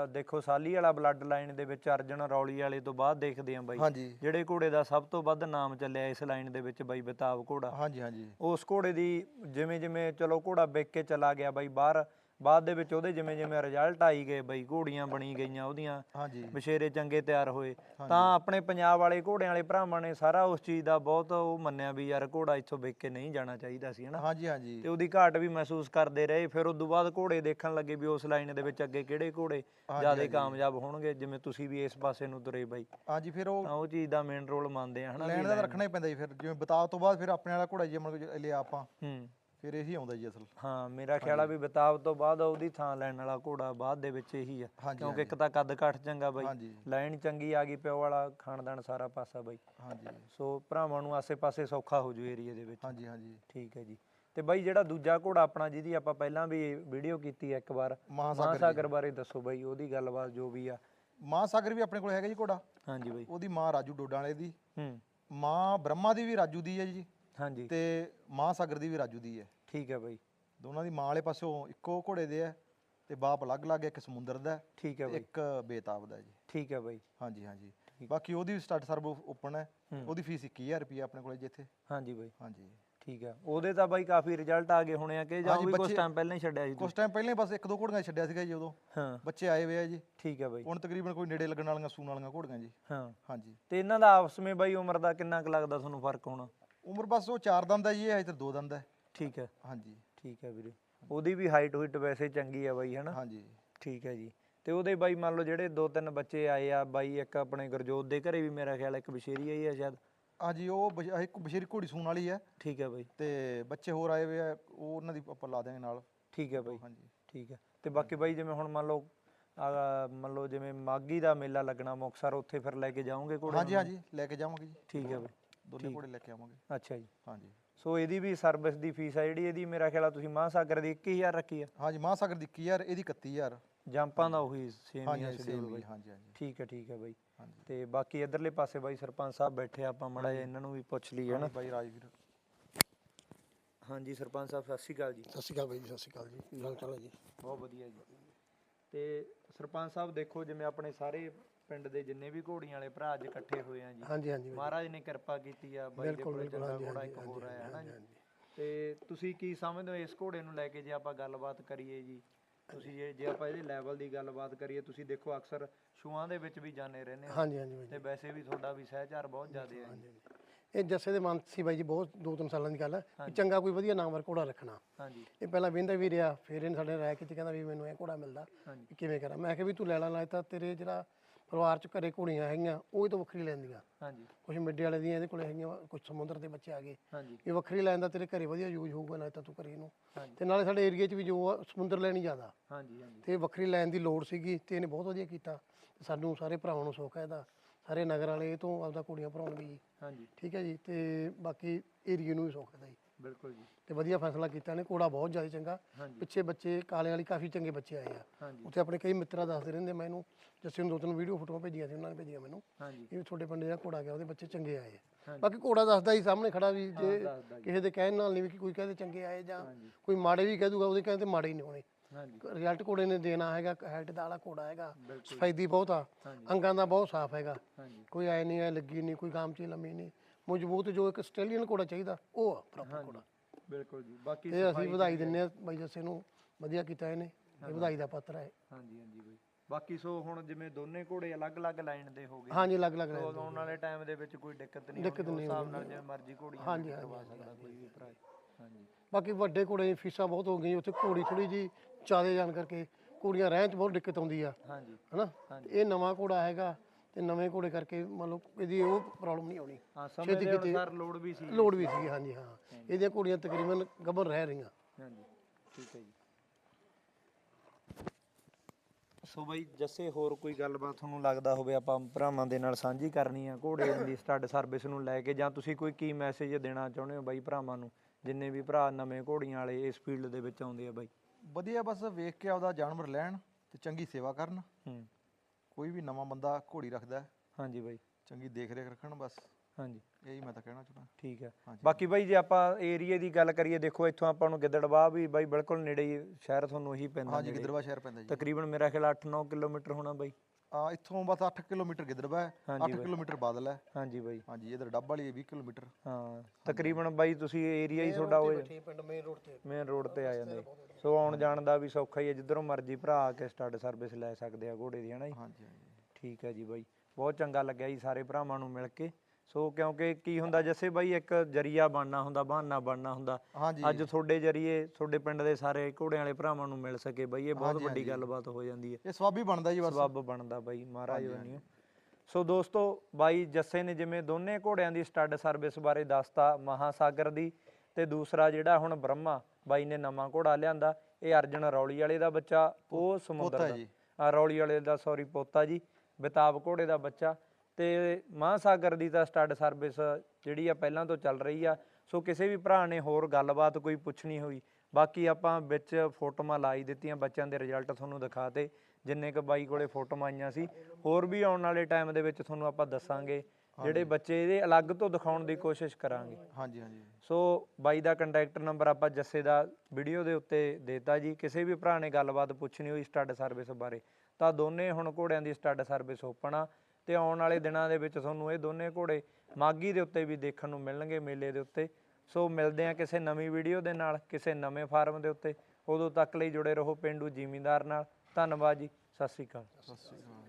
ਦੇਖੋ ਸਾਲੀ ਵਾਲਾ ਬਲੱਡ ਲਾਈਨ ਦੇ ਵਿੱਚ ਅਰਜਨ ਰੌਲੀ ਵਾਲੇ ਤੋਂ ਬਾਅਦ ਦੇਖਦੇ ਆ ਬਾਈ ਹਾਂਜੀ। ਜਿਹੜੇ ਘੋੜੇ ਦਾ ਸਭ ਤੋਂ ਵੱਧ ਨਾਮ ਚੱਲਿਆ ਇਸ ਲਾਈਨ ਦੇ ਵਿੱਚ ਬਾਈ ਬਤਾਵ ਘੋੜਾ। ਹਾਂਜੀ ਹਾਂਜੀ। ਉਸ ਘੋੜੇ ਦੀ ਜਿਵੇਂ ਜਿਵੇਂ ਚਲੋ ਘੋੜਾ ਵਿਕ ਕੇ ਚਲਾ ਗਿਆ ਬਾਈ ਬਾਹਰ ਬਾਅਦ ਦੇ ਵਿੱਚ ਉਹਦੇ ਜਿਵੇਂ ਜਿਵੇਂ ਰਿਜ਼ਲਟ ਆਈ ਗਏ ਬਾਈ ਘੋੜੀਆਂ ਬਣੀ ਗਈਆਂ ਉਹਦੀਆਂ ਹਾਂਜੀ। ਬਸ਼ੇਰੇ ਚੰਗੇ ਤਿਆਰ ਹੋਏ ਤਾਂ ਆਪਣੇ ਪੰਜਾਬ ਵਾਲੇ ਘੋੜਿਆਂ ਵਾਲੇ ਭਰਾਵਾਂ ਨੇ ਸਾਰਾ ਉਸ ਚੀਜ਼ ਦਾ ਬਹੁਤ ਉਹ ਮੰਨਿਆ ਵੀ ਯਾਰ ਘੋੜਾ ਇੱਥੋਂ ਵਿਕ ਕੇ ਨਹੀਂ ਜਾਣਾ ਚਾਹੀਦਾ ਸੀ ਹਨਾ? ਹਾਂਜੀ ਹਾਂਜੀ। ਤੇ ਉਹਦੀ ਘਾਟ ਵੀ ਮਹਿਸੂਸ ਕਰਦੇ ਰਹੇ ਫਿਰ ਉਸ ਤੋਂ ਬਾਅਦ ਘੋੜੇ ਦੇਖਣ ਲੱਗੇ ਵੀ ਉਸ ਲਾਈਨ ਦੇ ਵਿੱਚ ਅੱਗੇ ਕਿਹੜੇ ਘੋੜੇ ਜ਼ਿਆਦਾ ਕਾਮਯਾਬ ਹੋਣਗੇ ਜਿਵੇਂ ਤੁਸੀਂ ਵੀ ਇਸ ਪਾਸੇ ਨੂੰ ਤੁਰੇ ਬਾਈ। ਹਾਂਜੀ ਫਿਰ ਉਹ ਉਹ ਚੀਜ਼ ਦਾ ਮੇਨ ਰੋਲ ਮੰਨਦੇ ਆ ਹਨਾ ਲੈਣ ਦਾ ਤਾਂ ਰੱਖਣਾ ਹੀ ਪੈਂਦਾ ਜੀ ਫਿਰ ਜਿਵੇਂ ਬਤਾਵ ਤੋਂ ਬਾਅਦ ਫਿਰ ਆਪਣੇ ਵਾਲਾ ਘੋੜਾ ਜੀ ਮਨ ਲਿਆ ਆਪਾਂ। ਹੂੰ। ਫਿਰ ਇਹੀ ਆਉਂਦਾ ਜੀ ਅਸਲ। ਹਾਂ ਮੇਰਾ ਖਿਆਲ ਆ ਵੀ ਬਤਾਵ ਤੋਂ ਬਾਅਦ ਉਹਦੀ ਥਾਂ ਲੈਣ ਵਾਲਾ ਘੋੜਾ ਬਾਅਦ ਦੇ ਵਿੱਚ ਇਹੀ ਆ। ਕਿਉਂਕਿ ਇੱਕ ਤਾਂ ਕੱਦ ਕਾਠ ਚੰਗਾ ਬਾਈ। ਲਾਈਨ ਚੰਗੀ ਆ ਗਈ ਪਿਓ ਵਾਲਾ ਖਾਨਦਾਨ ਸਾਰਾ ਪਾਸਾ ਬਾਈ। ਹਾਂਜੀ। ਸੋ ਭਰਾਵਾਂ ਨੂੰ ਆਸੇ-ਪਾਸੇ ਸੌਖਾ ਹੋ ਜੂ ਏਰੀਆ ਦੇ ਵਿੱਚ। ਹਾਂਜੀ ਹਾਂਜੀ। ਠੀਕ ਹੈ ਜੀ। ਤੇ ਬਾਈ ਜਿਹੜਾ ਦੂਜਾ ਘੋੜਾ ਆਪਣਾ ਜਿਹਦੀ ਆਪਾਂ ਪਹਿਲਾਂ ਵੀ ਵੀਡੀਓ ਕੀਤੀ ਇੱਕ ਵਾਰ ਮਹਾਸਾਗਰ ਮਹਾਸਾਗਰ ਬਾਰੇ ਦੱਸੋ ਬਾਈ ਉਹਦੀ ਗੱਲਬਾਤ ਜੋ ਵੀ ਆ। ਮਹਾਸਾਗਰ ਵੀ ਆਪਣੇ ਕੋਲ ਹੈਗਾ ਜੀ ਘੋੜਾ। ਹਾਂਜੀ ਬਾਈ। ਉਹਦੀ ਮਾਂ ਰਾਜੂ ਡੋਡਾਂ ਵਾਲੇ ਦੀ। ਹੂੰ। ਮਾਂ ਬ੍ਰਹਮਾ ਦੀ ਵੀ ਰਾਜੂ ਦੀ ਹੈ ਜੀ। ਹਾਂਜੀ। ਤੇ ਮਾਂ ਸਾਗਰ ਦੀ ਵੀ ਰਾਜੂ ਦੀ ਹੈ। ਠੀਕ ਹੈ ਬਾਈ। ਦੋਨਾਂ ਦੀ ਮਾਂ ਵਾਲੇ ਪਾਸਿਓਂ ਇੱਕੋ ਘੋੜੇ ਦੇ ਹੈ ਤੇ ਬਾਪ ਅਲੱਗ-ਅਲੱਗ ਹੈ, ਇੱਕ ਸਮੁੰਦਰ ਦਾ ਹੈ ਠੀਕ ਹੈ ਤੇ ਬਾਈ। ਇੱਕ ਬੇਤਾਬ ਦਾ ਹੈ ਜੀ। ਠੀਕ ਹੈ ਬਾਈ। ਹਾਂਜੀ ਹਾਂਜੀ। ਬਾਕੀ ਉਹਦੀ ਵੀ ਸਟਾਰਟ ਸਰਵ ਓਪਨ ਹੈ। ਉਹਦੀ ਫੀਸ 21000 ਰੁਪਏ ਆਪਣੇ ਕੋਲੇ ਜਿੱਥੇ। ਹਾਂਜੀ ਬਾਈ। ਹਾਂਜੀ। ਠੀਕ ਹੈ। ਉਹਦੇ ਤਾਂ ਬਾਈ ਕਾਫੀ ਰਿਜ਼ਲਟ ਆ ਗਏ ਹੋਣੇ ਆ ਕਿ ਜਾਂ ਹਾਂਜੀ, ਵੀ ਕੁਝ ਬੱਚੇ- ਟਾਈਮ ਪਹਿਲਾਂ ਹੀ ਛੱਡਿਆ ਸੀ ਕੁਝ ਟਾਈਮ ਪਹਿਲਾਂ ਹੀ ਬਸ ਇੱਕ ਦੋ ਘੋੜੀਆਂ ਛੱਡਿਆ ਸੀਗਾ ਜੀ ਉਦੋਂ। ਹਾਂ। ਬੱਚੇ ਆਏ ਹੋਏ ਆ ਜੀ। ਠੀਕ ਹੈ ਬਾਈ। ਹੁਣ ਤਕਰੀਬਨ ਕੋਈ ਨੇੜੇ ਲੱਗਣ ਵਾਲੀਆਂ ਸੂਣ ਵਾਲੀਆਂ ਘੋੜੀਆਂ ਜੀ। ਹਾਂ। ਹਾਂਜੀ। ਤੇ ਇਹਨਾਂ ਦਾ ਆਪਸ ਵਿੱਚ ਬਾਈ ਉਮਰ ਦਾ ਕਿੰਨਾ ਕੁ ਲੱਗਦਾ ਤੁਹਾਨੂੰ ਫ਼ਰਕ ਹੋਣਾ? ਉਮਰ ਬਸ ਉਹ ਚਾਰ ਦੰਦ ਹੈ ਜੀ ਇਹ ਇੱਧਰ ਦੋ ਦੰਦ ਹੈ। ਠੀਕ ਹੈ। ਹਾਂਜੀ। ਠੀਕ ਹੈ ਵੀਰੇ। ਉਹਦੀ ਵੀ ਹਾਈਟ ਹੁਈਟ ਵੈਸੇ ਚੰਗੀ ਆ ਬਾਈ ਹਨਾ? ਹਾਂਜੀ। ਠੀਕ ਹੈ ਜੀ। ਤੇ ਉਹਦੇ ਬਾਈ ਮੰਨ ਲਓ ਜਿਹੜੇ ਦੋ ਤਿੰਨ ਬੱਚੇ ਆਏ ਆ ਬਾਈ ਇੱਕ ਆਪਣੇ ਗੁਰਜੋਤ ਦੇ ਘਰੇ ਵੀ ਮੇਰਾ ਖਿਆਲ ਇੱਕ ਬਸ਼ੇਰੀ ਆਈ ਆ ਸ਼ਾਇਦ? ਹਾਂਜੀ ਉਹ ਬਸ਼- ਇੱਕ ਬਸ਼ੀਰੀ ਘੋੜੀ ਸੂਣ ਵਾਲੀ ਹੈ। ਠੀਕ ਹੈ ਬਾਈ। ਤੇ ਬੱਚੇ ਹੋਰ ਆਏ ਹੋਏ ਆ ਉਹ ਉਹਨਾਂ ਦੀ ਆਪਾਂ ਲਾ ਦਿਆਂਗੇ ਨਾਲ। ਠੀਕ ਹੈ ਬਾਈ। ਹਾਂਜੀ। ਠੀਕ ਹੈ। ਤੇ ਬਾਕੀ ਬਾਈ ਜਿਵੇਂ ਹੁਣ ਮੰਨ ਲਓ ਆ ਮੰਨ ਲਓ ਜਿਵੇਂ ਮਾਗੀ ਦਾ ਮੇਲਾ ਲੱਗਣਾ ਮੁਕਤਸਰ ਉੱਥੇ ਫਿਰ ਲੈ ਕੇ ਜਾਓਗੇ ਘੋੜੇ ਹਾਂਜੀ ਹਾਂਜੀ ਲੈ ਕੇ ਜਾਵਾਂਗੇ ਜੀ। ਠੀਕ ਹੈ ਬਾਈ। ਦੋਨੇ ਘੋੜੇ ਲੈ ਕੇ ਆਵਾਂਗੇ। ਅੱਛਾ ਜੀ। ਹਾਂਜੀ। ਸੋ ਇਹਦੀ ਵੀ ਸਰਵਿਸ ਦੀ ਫੀਸ ਆ ਜਿਹੜੀ ਇਹਦੀ ਮੇਰਾ ਖਿਆਲ ਆ ਤੁਸੀਂ ਮਹਾਸਾਗਰ ਦੀ 21000 ਰੱਖੀ ਆ। ਹਾਂਜੀ ਮਹਾਸਾਗਰ ਦੀ 21000 ਇਹਦੀ 31000 ਜੰਪਾਂ ਦਾ ਉਹੀ ਸੇਮ ਹੀ schedule same ਬਾਈ। ਹੀ, ਹਾਂਜੀ ਹਾਂਜੀ। ਠੀਕ ਹੈ ਠੀਕ ਹੈ ਬਾਈ। ਤੇ ਬਾਕੀ ਇਧਰਲੇ ਪਾਸੇ ਬਾਈ ਸਰਪੰਚ ਸਾਹਿਬ ਬੈਠੇ ਆ, ਆਪਾਂ ਮੜਾ ਜਿਹਾ ਇਹਨਾਂ ਨੂੰ ਵੀ ਪੁੱਛ ਲਈਏ ਹਨਾ? ਬਾਈ ਰਾਜਵੀਰ। ਹਾਂਜੀ ਸਰਪੰਚ ਸਾਹਿਬ ਸਤਿ ਸ਼੍ਰੀ ਅਕਾਲ ਜੀ। ਸਤਿ ਸ਼੍ਰੀ ਅਕਾਲ ਬਾਈ ਜੀ ਸਤਿ ਸ਼੍ਰੀ ਅਕਾਲ ਜੀ। ਕੀ ਹਾਲ ਚਾਲ ਹੈ ਜੀ? ਬਹੁਤ ਵਧੀਆ ਜੀ। ਤੇ ਸਰਪੰਚ ਸਾਹਿਬ ਦੇਖੋ ਜਿਵੇਂ ਆਪਣੇ ਸਾਰੇ ਪਿੰਡ ਦੇ ਜਿੰਨੇ ਵੀ ਘੋੜੀਆਂ ਵਾਲੇ ਭਰਾ ਅੱਜ ਇਕੱਠੇ ਹੋਏ ਆ ਜੀ। ਹਾਂਜੀ ਹਾਂਜੀ ਬਾਈ ਮਹਾਰਾਜ ਨੇ ਕਿਰਪਾ ਕੀਤੀ ਆ ਬਾਈ ਦੇ ਕੋਲੇ ਚੰਗਾ ਘੋੜਾ ਇੱਕ ਹੋਰ ਆਇਆ ਹੈ ਨਾ ਜੀ? ਤੇ ਤੁਸੀਂ ਕੀ ਸਮਝਦੇ ਹੋ ਇਸ ਘੋੜੇ ਨੂੰ ਲੈ ਕੇ ਜੇ ਆਪਾਂ ਗੱਲਬਾਤ ਕਰੀਏ ਜੀ? ਤੁਸੀਂ ਜੇ ਜੇ ਆਪਾਂ ਇਹਦੇ ਲੈਵਲ ਦੀ ਗੱਲਬਾਤ ਕਰੀਏ ਤੁਸੀਂ ਦੇਖੋ ਅਕਸਰ ਸ਼ੂਆਂ ਦੇ ਵਿੱਚ ਵੀ ਜਾਣੇ ਰਹਿੰਦੇ ਹੋ ਹਾਂਜੀ ਹਾਂਜੀ ਬਾਈ ਤੇ ਵੈਸੇ ਵੀ ਤੁਹਾਡਾ ਵੀ ਸਹਿਚਾਰ ਬਹੁਤ ਜ਼ਿਆਦਾ ਹੈ ਇਹ ਜੱਸੇ ਦੇ ਮਨ ਸੀ ਬਾਈ ਜੀ ਬਹੁਤ ਦੋ ਤਿੰਨ ਸਾਲਾਂ ਦੀ ਗੱਲ ਹੈ ਚੰਗਾ ਕੋਈ ਵਧੀਆ ਨਾਮਵਰ ਘੋੜਾ ਰੱਖਣਾ। ਹਾਂਜੀ। ਇਹ ਪਹਿਲਾਂ ਵਿੰਦਾ ਵੀ ਰਿਹਾ ਫਿਰ ਇਹਨੇ ਸਾਡੇ ਰਾਇ ਕੀਤੀ ਕਹਿੰਦਾ ਵੀ ਮੈਨੂੰ ਇਹ ਘੋੜਾ ਮਿਲਦਾ। ਕਿਵੇਂ ਕਰਾਂ? ਮੈਂ ਕਿਹਾ ਵੀ ਤੂੰ ਲੈ ਲਾ ਲੈ ਤਾਂ ਤੇਰੇ ਜਿਹੜਾ ਪਰਿਵਾਰ 'ਚ ਘਰੇ ਘੋੜੀਆਂ ਹੈਗੀਆਂ ਉਹ ਹੀ ਤਾਂ ਵੱਖਰੀ ਲੈਂਦੀਆਂ ਹਾਂਜੀ। ਕੁਝ ਮਿੱਡੇ ਵਾਲੇ ਦੀਆਂ ਇਹਦੇ ਕੋਲੇ ਹੈਗੀਆਂ ਕੁਝ ਸਮੁੰਦਰ ਦੇ ਬੱਚੇ ਆ ਗਏ ਹਾਂਜੀ। ਇਹ ਵੱਖਰੀ ਲੈਣ ਦਾ ਤੇਰੇ ਘਰੇ ਵਧੀਆ ਯੂਜ਼ ਹੋਊਗਾ ਨਾ ਤਾਂ ਤੂੰ ਕਰੀ ਇਹਨੂੰ। ਹਾਂਜੀ। ਤੇ ਨਾਲੇ ਸਾਡੇ ਏਰੀਆ 'ਚ ਵੀ ਜੋ ਆ, ਸਮੁੰਦਰ ਲੈਣੀ ਜ਼ਿਆਦਾ। ਹਾਂਜੀ ਹਾਂਜੀ। ਤੇ ਇਹ ਵੱਖਰੀ ਲੈਣ ਦੀ ਲੋੜ ਸੀਗੀ ਤੇ ਇਹਨੇ ਬਹੁਤ ਵਧੀਆ ਕੀਤਾ। ਤੇ ਸਾਨੂੰ ਸਾਰੇ ਭਰਾਵਾਂ ਨੂੰ ਸੁੱਖ ਹੈ ਇਹਦਾ। ਸਾਰੇ ਨਗਰ ਵਾਲੇ ਇਹ ਤੋਂ ਆਪਦਾ ਕੁੜੀਆਂ ਭਰਾਉਣਗੇ ਜੀ। ਹਾਂਜੀ। ਠੀਕ ਹੈ ਜੀ ਤੇ ਬਾਕੀ ਏਰੀਏ ਨੂੰ ਵੀ ਸੁੱਖ ਹੈ ਜੀ। ਬਿਲਕੁਲ ਜੀ। ਤੇ ਵਧੀਆ ਫੈਸਲਾ ਕੀਤਾ ਨੇ ਘੋੜਾ ਬਹੁਤ ਜ਼ਿਆਦਾ ਚੰਗਾ। ਪਿੱਛੇ ਬੱਚੇ ਕਾਲੇ ਵਾਲੀ ਕਾਫੀ ਚੰਗੇ ਬੱਚੇ ਆਏ ਆ। ਉੱਥੇ ਆਪਣੇ ਕਈ ਮਿੱਤਰਾਂ ਦੱਸਦੇ ਰਹਿੰਦੇ ਮੈਨੂੰ ਜੱਸੇ ਨੂੰ ਦੋ ਤਿੰਨ ਵੀਡੀਓ ਫੋਟੋਆਂ ਭੇਜੀਆਂ ਸੀ ਉਹਨਾਂ ਨੇ ਭੇਜੀਆਂ ਮੈਨੂੰ। ਇਹ ਤੁਹਾਡੇ ਪਿੰਡ ਜਿਹੜਾ ਘੋੜਾ ਗਿਆ ਉਹਦੇ ਬੱਚੇ ਚੰਗੇ ਆਏ। ਬਾਕੀ ਘੋੜਾ ਦੱਸਦਾ ਹੀ ਸਾਹਮਣੇ ਖੜਾ ਵੀ ਜੇ। ਕਿਸੇ ਦੇ ਕਹਿਣ ਨਾਲ ਨਹੀਂ ਵੀ ਕੋਈ ਕਹਿੰਦੇ ਚੰਗੇ ਆਏ ਜਾਂ। ਕੋਈ ਮਾੜੇ ਵੀ ਕਹਿ ਦੂਗਾ ਉਹਦੇ ਕਹਿੰਦੇ ਮਾੜੇ ਹੀ ਨਹੀਂ ਹੋਣੇ। ਰਿਜ਼ਲਟ ਘੋੜੇ ਨੇ ਦੇਣਾ ਹੈਗਾ ਹੈਡ ਦਾ ਵਾਲਾ ਘੋੜਾ ਹੈਗਾ। ਸਫੈਦੀ ਬਹੁਤ ਆ। ਅੰਗਾਂ ਦਾ ਬਹੁਤ ਸਾਫ਼ ਹੈਗਾ। ਕੋਈ ਐ ਨਹੀਂ ਐ ਲੱਗੀ ਨਹੀਂ ਕੋਈ ਗਾਮਚੀ ਲੰਮੀ ਨਹੀਂ। ਮਜ਼ਬੂਤ ਜੋ ਇੱਕ ਆਸਟ੍ਰੇਲੀਅਨ ਘੋੜਾ ਚਾਹੀਦਾ ਉਹ ਆ ਪ੍ਰੋਪਰ ਘੋੜਾ। ਬਿਲਕੁਲ ਜੀ। ਬਾਕੀ ਇਹ ਅਸੀਂ ਵਧਾਈ ਦਿੰਨੇ ਆ ਬਾਈ ਜੱਸੇ ਨੂੰ ਵਧੀਆ ਕੀਤਾ ਇਹਨੇ ਇਹ ਵਧਾਈ ਦਾ ਪਾਤਰ ਹੈ। ਹਾਂਜੀ ਹਾਂਜੀ ਬਈ। ਬਾਕੀ ਸੋ ਹੁਣ ਜਿਵੇਂ ਦੋਨੇ ਘੋੜੇ ਅਲੱਗ-ਅਲੱਗ ਲਾਈਨ ਦੇ ਹੋ ਗਏ ਹਾਂਜੀ ਅਲੱਗ ਅਲੱਗ ਸੋ ਆਉਣ ਵਾਲੇ ਟਾਈਮ ਦੇ ਵਿੱਚ ਕੋਈ ਦਿੱਕਤ ਨਹੀਂ ਦਿੱਕਤ ਨਹੀਂ ਹਿਸਾਬ ਨਾਲ ਜਿਵੇਂ ਮਰਜ਼ੀ ਘੋੜੀਆਂ ਹਾਂਜੀ, ਹਾਂਜੀ ਕਰਵਾ ਸਕਦਾ ਕੋਈ ਵੀ ਭਰਾ। ਹਾਂਜੀ। ਬਾਕੀ ਵੱਡੇ ਘੋੜੇ ਫੀਸਾਂ ਬਹੁਤ ਹੋ ਗਈਆਂ ਉੱਥੇ ਘੋੜੀ ਥੋੜੀ ਜੀ ਜ਼ਿਆਦਾ ਜਾਣ ਕਰਕੇ ਘੋੜੀਆਂ ਰਹਿਣ 'ਚ ਬਹੁਤ ਦਿੱਕਤ ਆਉਂਦੀ ਆ। ਹਾਂਜੀ। ਹਨਾ? ਇਹ ਨਵਾਂ ਘੋੜਾ ਹੈਗਾ ਤੇ ਨਵੇਂ ਘੋੜੇ ਕਰਕੇ ਮੰਨ ਲਓ ਇਹਦੀ ਉਹ ਪ੍ਰੋਬਲਮ ਨਹੀਂ ਆਉਣੀ। ਹਾਂ ਸਮੇਂ ਦੇ ਅਨੁਸਾਰ ਲੋਡ ਵੀ ਸੀ ਲੋੜ ਵੀ ਸੀ ਹਾਂਜੀ ਹਾਂ। ਇਹਦੀਆਂ ਘੋੜੀਆਂ ਤਕਰੀਬਨ ਗੱਭਰ ਰਹਿ ਰਹੀਆਂ। ਹਾਂਜੀ ਠੀਕ ਹੈ ਜੀ। ਸੋ ਬਈ ਜੱਸੇ ਹੋਰ ਕੋਈ ਗੱਲਬਾਤ ਤੁਹਾਨੂੰ ਲੱਗਦਾ ਹੋਵੇ ਆਪਾਂ ਭਰਾਵਾਂ ਦੇ ਨਾਲ ਸਾਂਝੀ ਕਰਨੀ ਆ ਘੋੜੇ ਦੀ ਸਟੱਡ ਸਰਵਿਸ ਨੂੰ ਲੈ ਕੇ ਜਾਂ ਤੁਸੀਂ ਕੋਈ ਕੀ ਮੈਸੇਜ ਦੇਣਾ ਚਾਹੁੰਦੇ ਹੋ ਬਾਈ ਭਰਾਵਾਂ ਨੂੰ? ਜਿੰਨੇ ਵੀ ਭਰਾ ਨਵੇਂ ਘੋੜੀਆਂ ਵਾਲੇ ਇਸ ਫੀਲਡ ਦੇ ਵਿੱਚ ਆਉਂਦੇ ਆ ਬਾਈ। ਵਧੀਆ ਬਸ ਵੇਖ ਕੇ ਆਪਦਾ ਜਾਨਵਰ ਲੈਣ ਤੇ ਚੰਗੀ ਸੇਵਾ ਕਰਨ। ਹੂੰ। ਕੋਈ ਵੀ ਨਵਾਂ ਬੰਦਾ ਘੋੜੀ ਰੱਖਦਾ ਹਾਂਜੀ ਬਾਈ। ਚੰਗੀ ਦੇਖ ਰੇਖ ਰੱਖਣ ਬਸ। ਹਾਂਜੀ। ਇਹੀ ਮੈਂ ਤਾਂ ਕਹਿਣਾ ਚਾਹੁੰਦਾ। ਠੀਕ ਹੈ। ਹਾਂਜੀ। ਬਾਕੀ ਬਾਈ ਜੇ ਆਪਾਂ ਏਰੀਏ ਦੀ ਗੱਲ ਕਰੀਏ ਦੇਖੋ ਇੱਥੋਂ ਆਪਾਂ ਨੂੰ ਗਿੱਦੜਬਾਹ ਵੀ ਬਾਈ ਬਿਲਕੁਲ ਨੇੜੇ ਹੀ ਸ਼ਹਿਰ ਤੁਹਾਨੂੰ ਇਹੀ ਪੈਂਦਾ ਹਾਂਜੀ ਨੇੜੇ। ਗਿੱਦੜਵਾ ਸ਼ਹਿਰ ਪੈਂਦਾ ਜੀ। ਤਕਰੀਬਨ ਮੇਰਾ ਖਿਆਲ 8-9 ਕਿਲੋਮੀਟਰ ਹੋਣਾ ਬਾਈ। ਆ ਇੱਥੋਂ ਬਸ 8 ਕਿਲੋਮੀਟਰ ਗਿੱਦੜਵਾ ਹੈ ਹਾਂਜੀ 8 ਕਿਲੋਮੀਟਰ ਬਾਦਲ ਹੈ। ਹਾਂਜੀ ਬਾਈ। ਹਾਂਜੀ ਇਧਰ ਡੱਬ ਵਾਲੀ ਹੈ 20 ਕਿਲੋਮੀਟਰ। ਹਾਂ ਤਕਰੀਬਨ ਬਾਈ ਤੁਸੀਂ ਏਰੀਆ ਹੀ ਤੁਹਾਡਾ ਹੋਏ ਠੀਕ ਪਿੰਡ ਮੇਨ ਰੋਡ ਤੇ। ਮੇਨ ਰੋਡ ਤੇ ਆ ਜਾਂਦੇ। ਸੋ ਆਉਣ ਜਾਣ ਦਾ ਵੀ ਸੌਖਾ ਹੀ ਹੈ ਜਿੱਧਰੋਂ ਮਰਜ਼ੀ ਭਰਾ ਆ ਕੇ ਸਟੱਡ ਸਰਵਿਸ ਲੈ ਸਕਦੇ ਆ ਘੋੜੇ ਦੀ ਹਨਾ ਜੀ? ਹਾਂਜੀ ਹਾਂਜੀ। ਠੀਕ ਹੈ ਜੀ ਬਾਈ। ਬਹੁਤ ਚੰਗਾ ਲੱਗਿਆ ਜੀ ਸਾਰੇ ਭਰਾਵਾਂ ਨੂੰ ਮਿਲ ਕੇ। ਸੋ ਕਿਉਂਕਿ ਕੀ ਹੁੰਦਾ ਜੱਸੇ ਬਾਈ ਇੱਕ ਜਰੀਆ ਬਣਨਾ ਹੁੰਦਾ ਬਹਾਨਾ ਬਣਨਾ ਹੁੰਦਾ। ਹਾਂਜੀ। ਅੱਜ ਤੁਹਾਡੇ ਜਰੀਏ ਤੁਹਾਡੇ ਪਿੰਡ ਦੇ ਸਾਰੇ ਘੋੜਿਆਂ ਵਾਲੇ ਭਰਾਵਾਂ ਨੂੰ ਮਿਲ ਸਕੇ ਬਾਈ ਇਹ ਬਹੁਤ ਵੱਡੀ ਗੱਲਬਾਤ ਹੋ ਜਾਂਦੀ ਹੈ। ਇਹ ਸਵਾਬੀ ਬਣਦਾ ਜੀ ਬਸ। ਸਬੱਬ ਬਣਦਾ ਬਾਈ ਮਹਾਰਾਜ ਬਣੀਓ ਸੋ ਦੋਸਤੋ ਬਾਈ ਜੱਸੇ ਨੇ ਜਿਵੇਂ ਦੋਨੇ ਘੋੜਿਆਂ ਦੀ ਸਟੱਡ ਸਰਵਿਸ ਬਾਰੇ ਦੱਸਤਾ ਮਹਾਸਾਗਰ ਦੀ ਤੇ ਦੂਸਰਾ ਜਿਹੜਾ ਹੁਣ ਬ੍ਰਹਮਾ ਬਾਈ ਨੇ ਨਵਾਂ ਘੋੜਾ ਲਿਆਂਦਾ ਇਹ ਅਰਜਨ ਰੌਲੀ ਵਾਲੇ ਦਾ ਬੱਚਾ ਉਹ ਸਮੁੰਦਰ ਪੋਤਾ ਦਾ। ਜੀ। ਰੌਲੀ ਵਾਲੇ ਦਾ ਸੌਰੀ ਪੋਤਾ ਜੀ ਬਿਤਾਬ ਘੋੜੇ ਦਾ ਬੱਚਾ। ਤੇ ਮਹਾਸਾਗਰ ਦੀ ਤਾਂ ਸਟੱਡ ਸਰਵਿਸ ਜਿਹੜੀ ਆ ਪਹਿਲਾਂ ਤੋਂ ਚੱਲ ਰਹੀ ਆ ਸੋ ਕਿਸੇ ਵੀ ਭਰਾ ਨੇ ਹੋਰ ਗੱਲਬਾਤ ਕੋਈ ਪੁੱਛਣੀ ਹੋਈ ਬਾਕੀ ਆਪਾਂ ਵਿੱਚ ਫੋਟੋਆਂ ਲਾਈ ਦਿੱਤੀਆਂ ਬੱਚਿਆਂ ਦੇ ਰਿਜ਼ਲਟ ਤੁਹਾਨੂੰ ਦਿਖਾਤੇ ਜਿੰਨੇ ਕ ਬਾਈ ਕੋਲੇ ਫੋਟੋਆਂ ਆਈਆਂ ਸੀ ਹੋਰ ਵੀ ਆਉਣ ਵਾਲੇ ਟਾਈਮ ਦੇ ਵਿੱਚ ਤੁਹਾਨੂੰ ਆਪਾਂ ਦੱਸਾਂਗੇ ਜਿਹੜੇ ਬੱਚੇ ਇਹਦੇ ਅਲੱਗ ਤੋਂ ਦਿਖਾਉਣ ਦੀ ਕੋਸ਼ਿਸ਼ ਕਰਾਂਗੇ। ਹਾਂਜੀ ਹਾਂਜੀ। ਸੋ ਬਾਈ ਦਾ ਕੰਟੈਕਟ ਨੰਬਰ ਆਪਾਂ ਜੱਸੇ ਦਾ ਵੀਡੀਓ ਦੇ ਉੱਤੇ ਦੇਤਾ ਜੀ ਕਿਸੇ ਵੀ ਭਰਾ ਨੇ ਗੱਲਬਾਤ ਪੁੱਛਣੀ ਹੋਈ ਸਟੱਡ ਸਰਵਿਸ ਬਾਰੇ ਤਾਂ ਦੋਨੇ ਹੁਣ ਘੋੜਿਆਂ ਦੀ ਸਟੱਡ ਸਰਵਿਸ ਓਪਨ ਆ ਤੇ ਆਉਣ ਵਾਲੇ ਦਿਨਾਂ ਦੇ ਵਿੱਚ ਤੁਹਾਨੂੰ ਇਹ ਦੋਨੇ ਘੋੜੇ ਮਾਗੀ ਦੇ ਉੱਤੇ ਵੀ ਦੇਖਣ ਨੂੰ ਮਿਲਣਗੇ ਮੇਲੇ ਦੇ ਉੱਤੇ। ਸੋ ਮਿਲਦੇ ਆ ਕਿਸੇ ਨਵੀਂ ਵੀਡੀਓ ਦੇ ਨਾਲ, ਕਿਸੇ ਨਵੇਂ ਫਾਰਮ ਦੇ ਉੱਤੇ। ਉਦੋਂ ਤੱਕ ਲਈ ਜੁੜੇ ਰਹੋ ਪਿੰਡੂ ਜ਼ਿਮੀਂਦਾਰ ਨਾਲ। ਧੰਨਵਾਦ ਜੀ। ਸਤਿ ਸ਼੍ਰੀ ਅਕਾਲ। ਸਤਿ ਸ਼੍ਰੀ ਅਕਾਲ।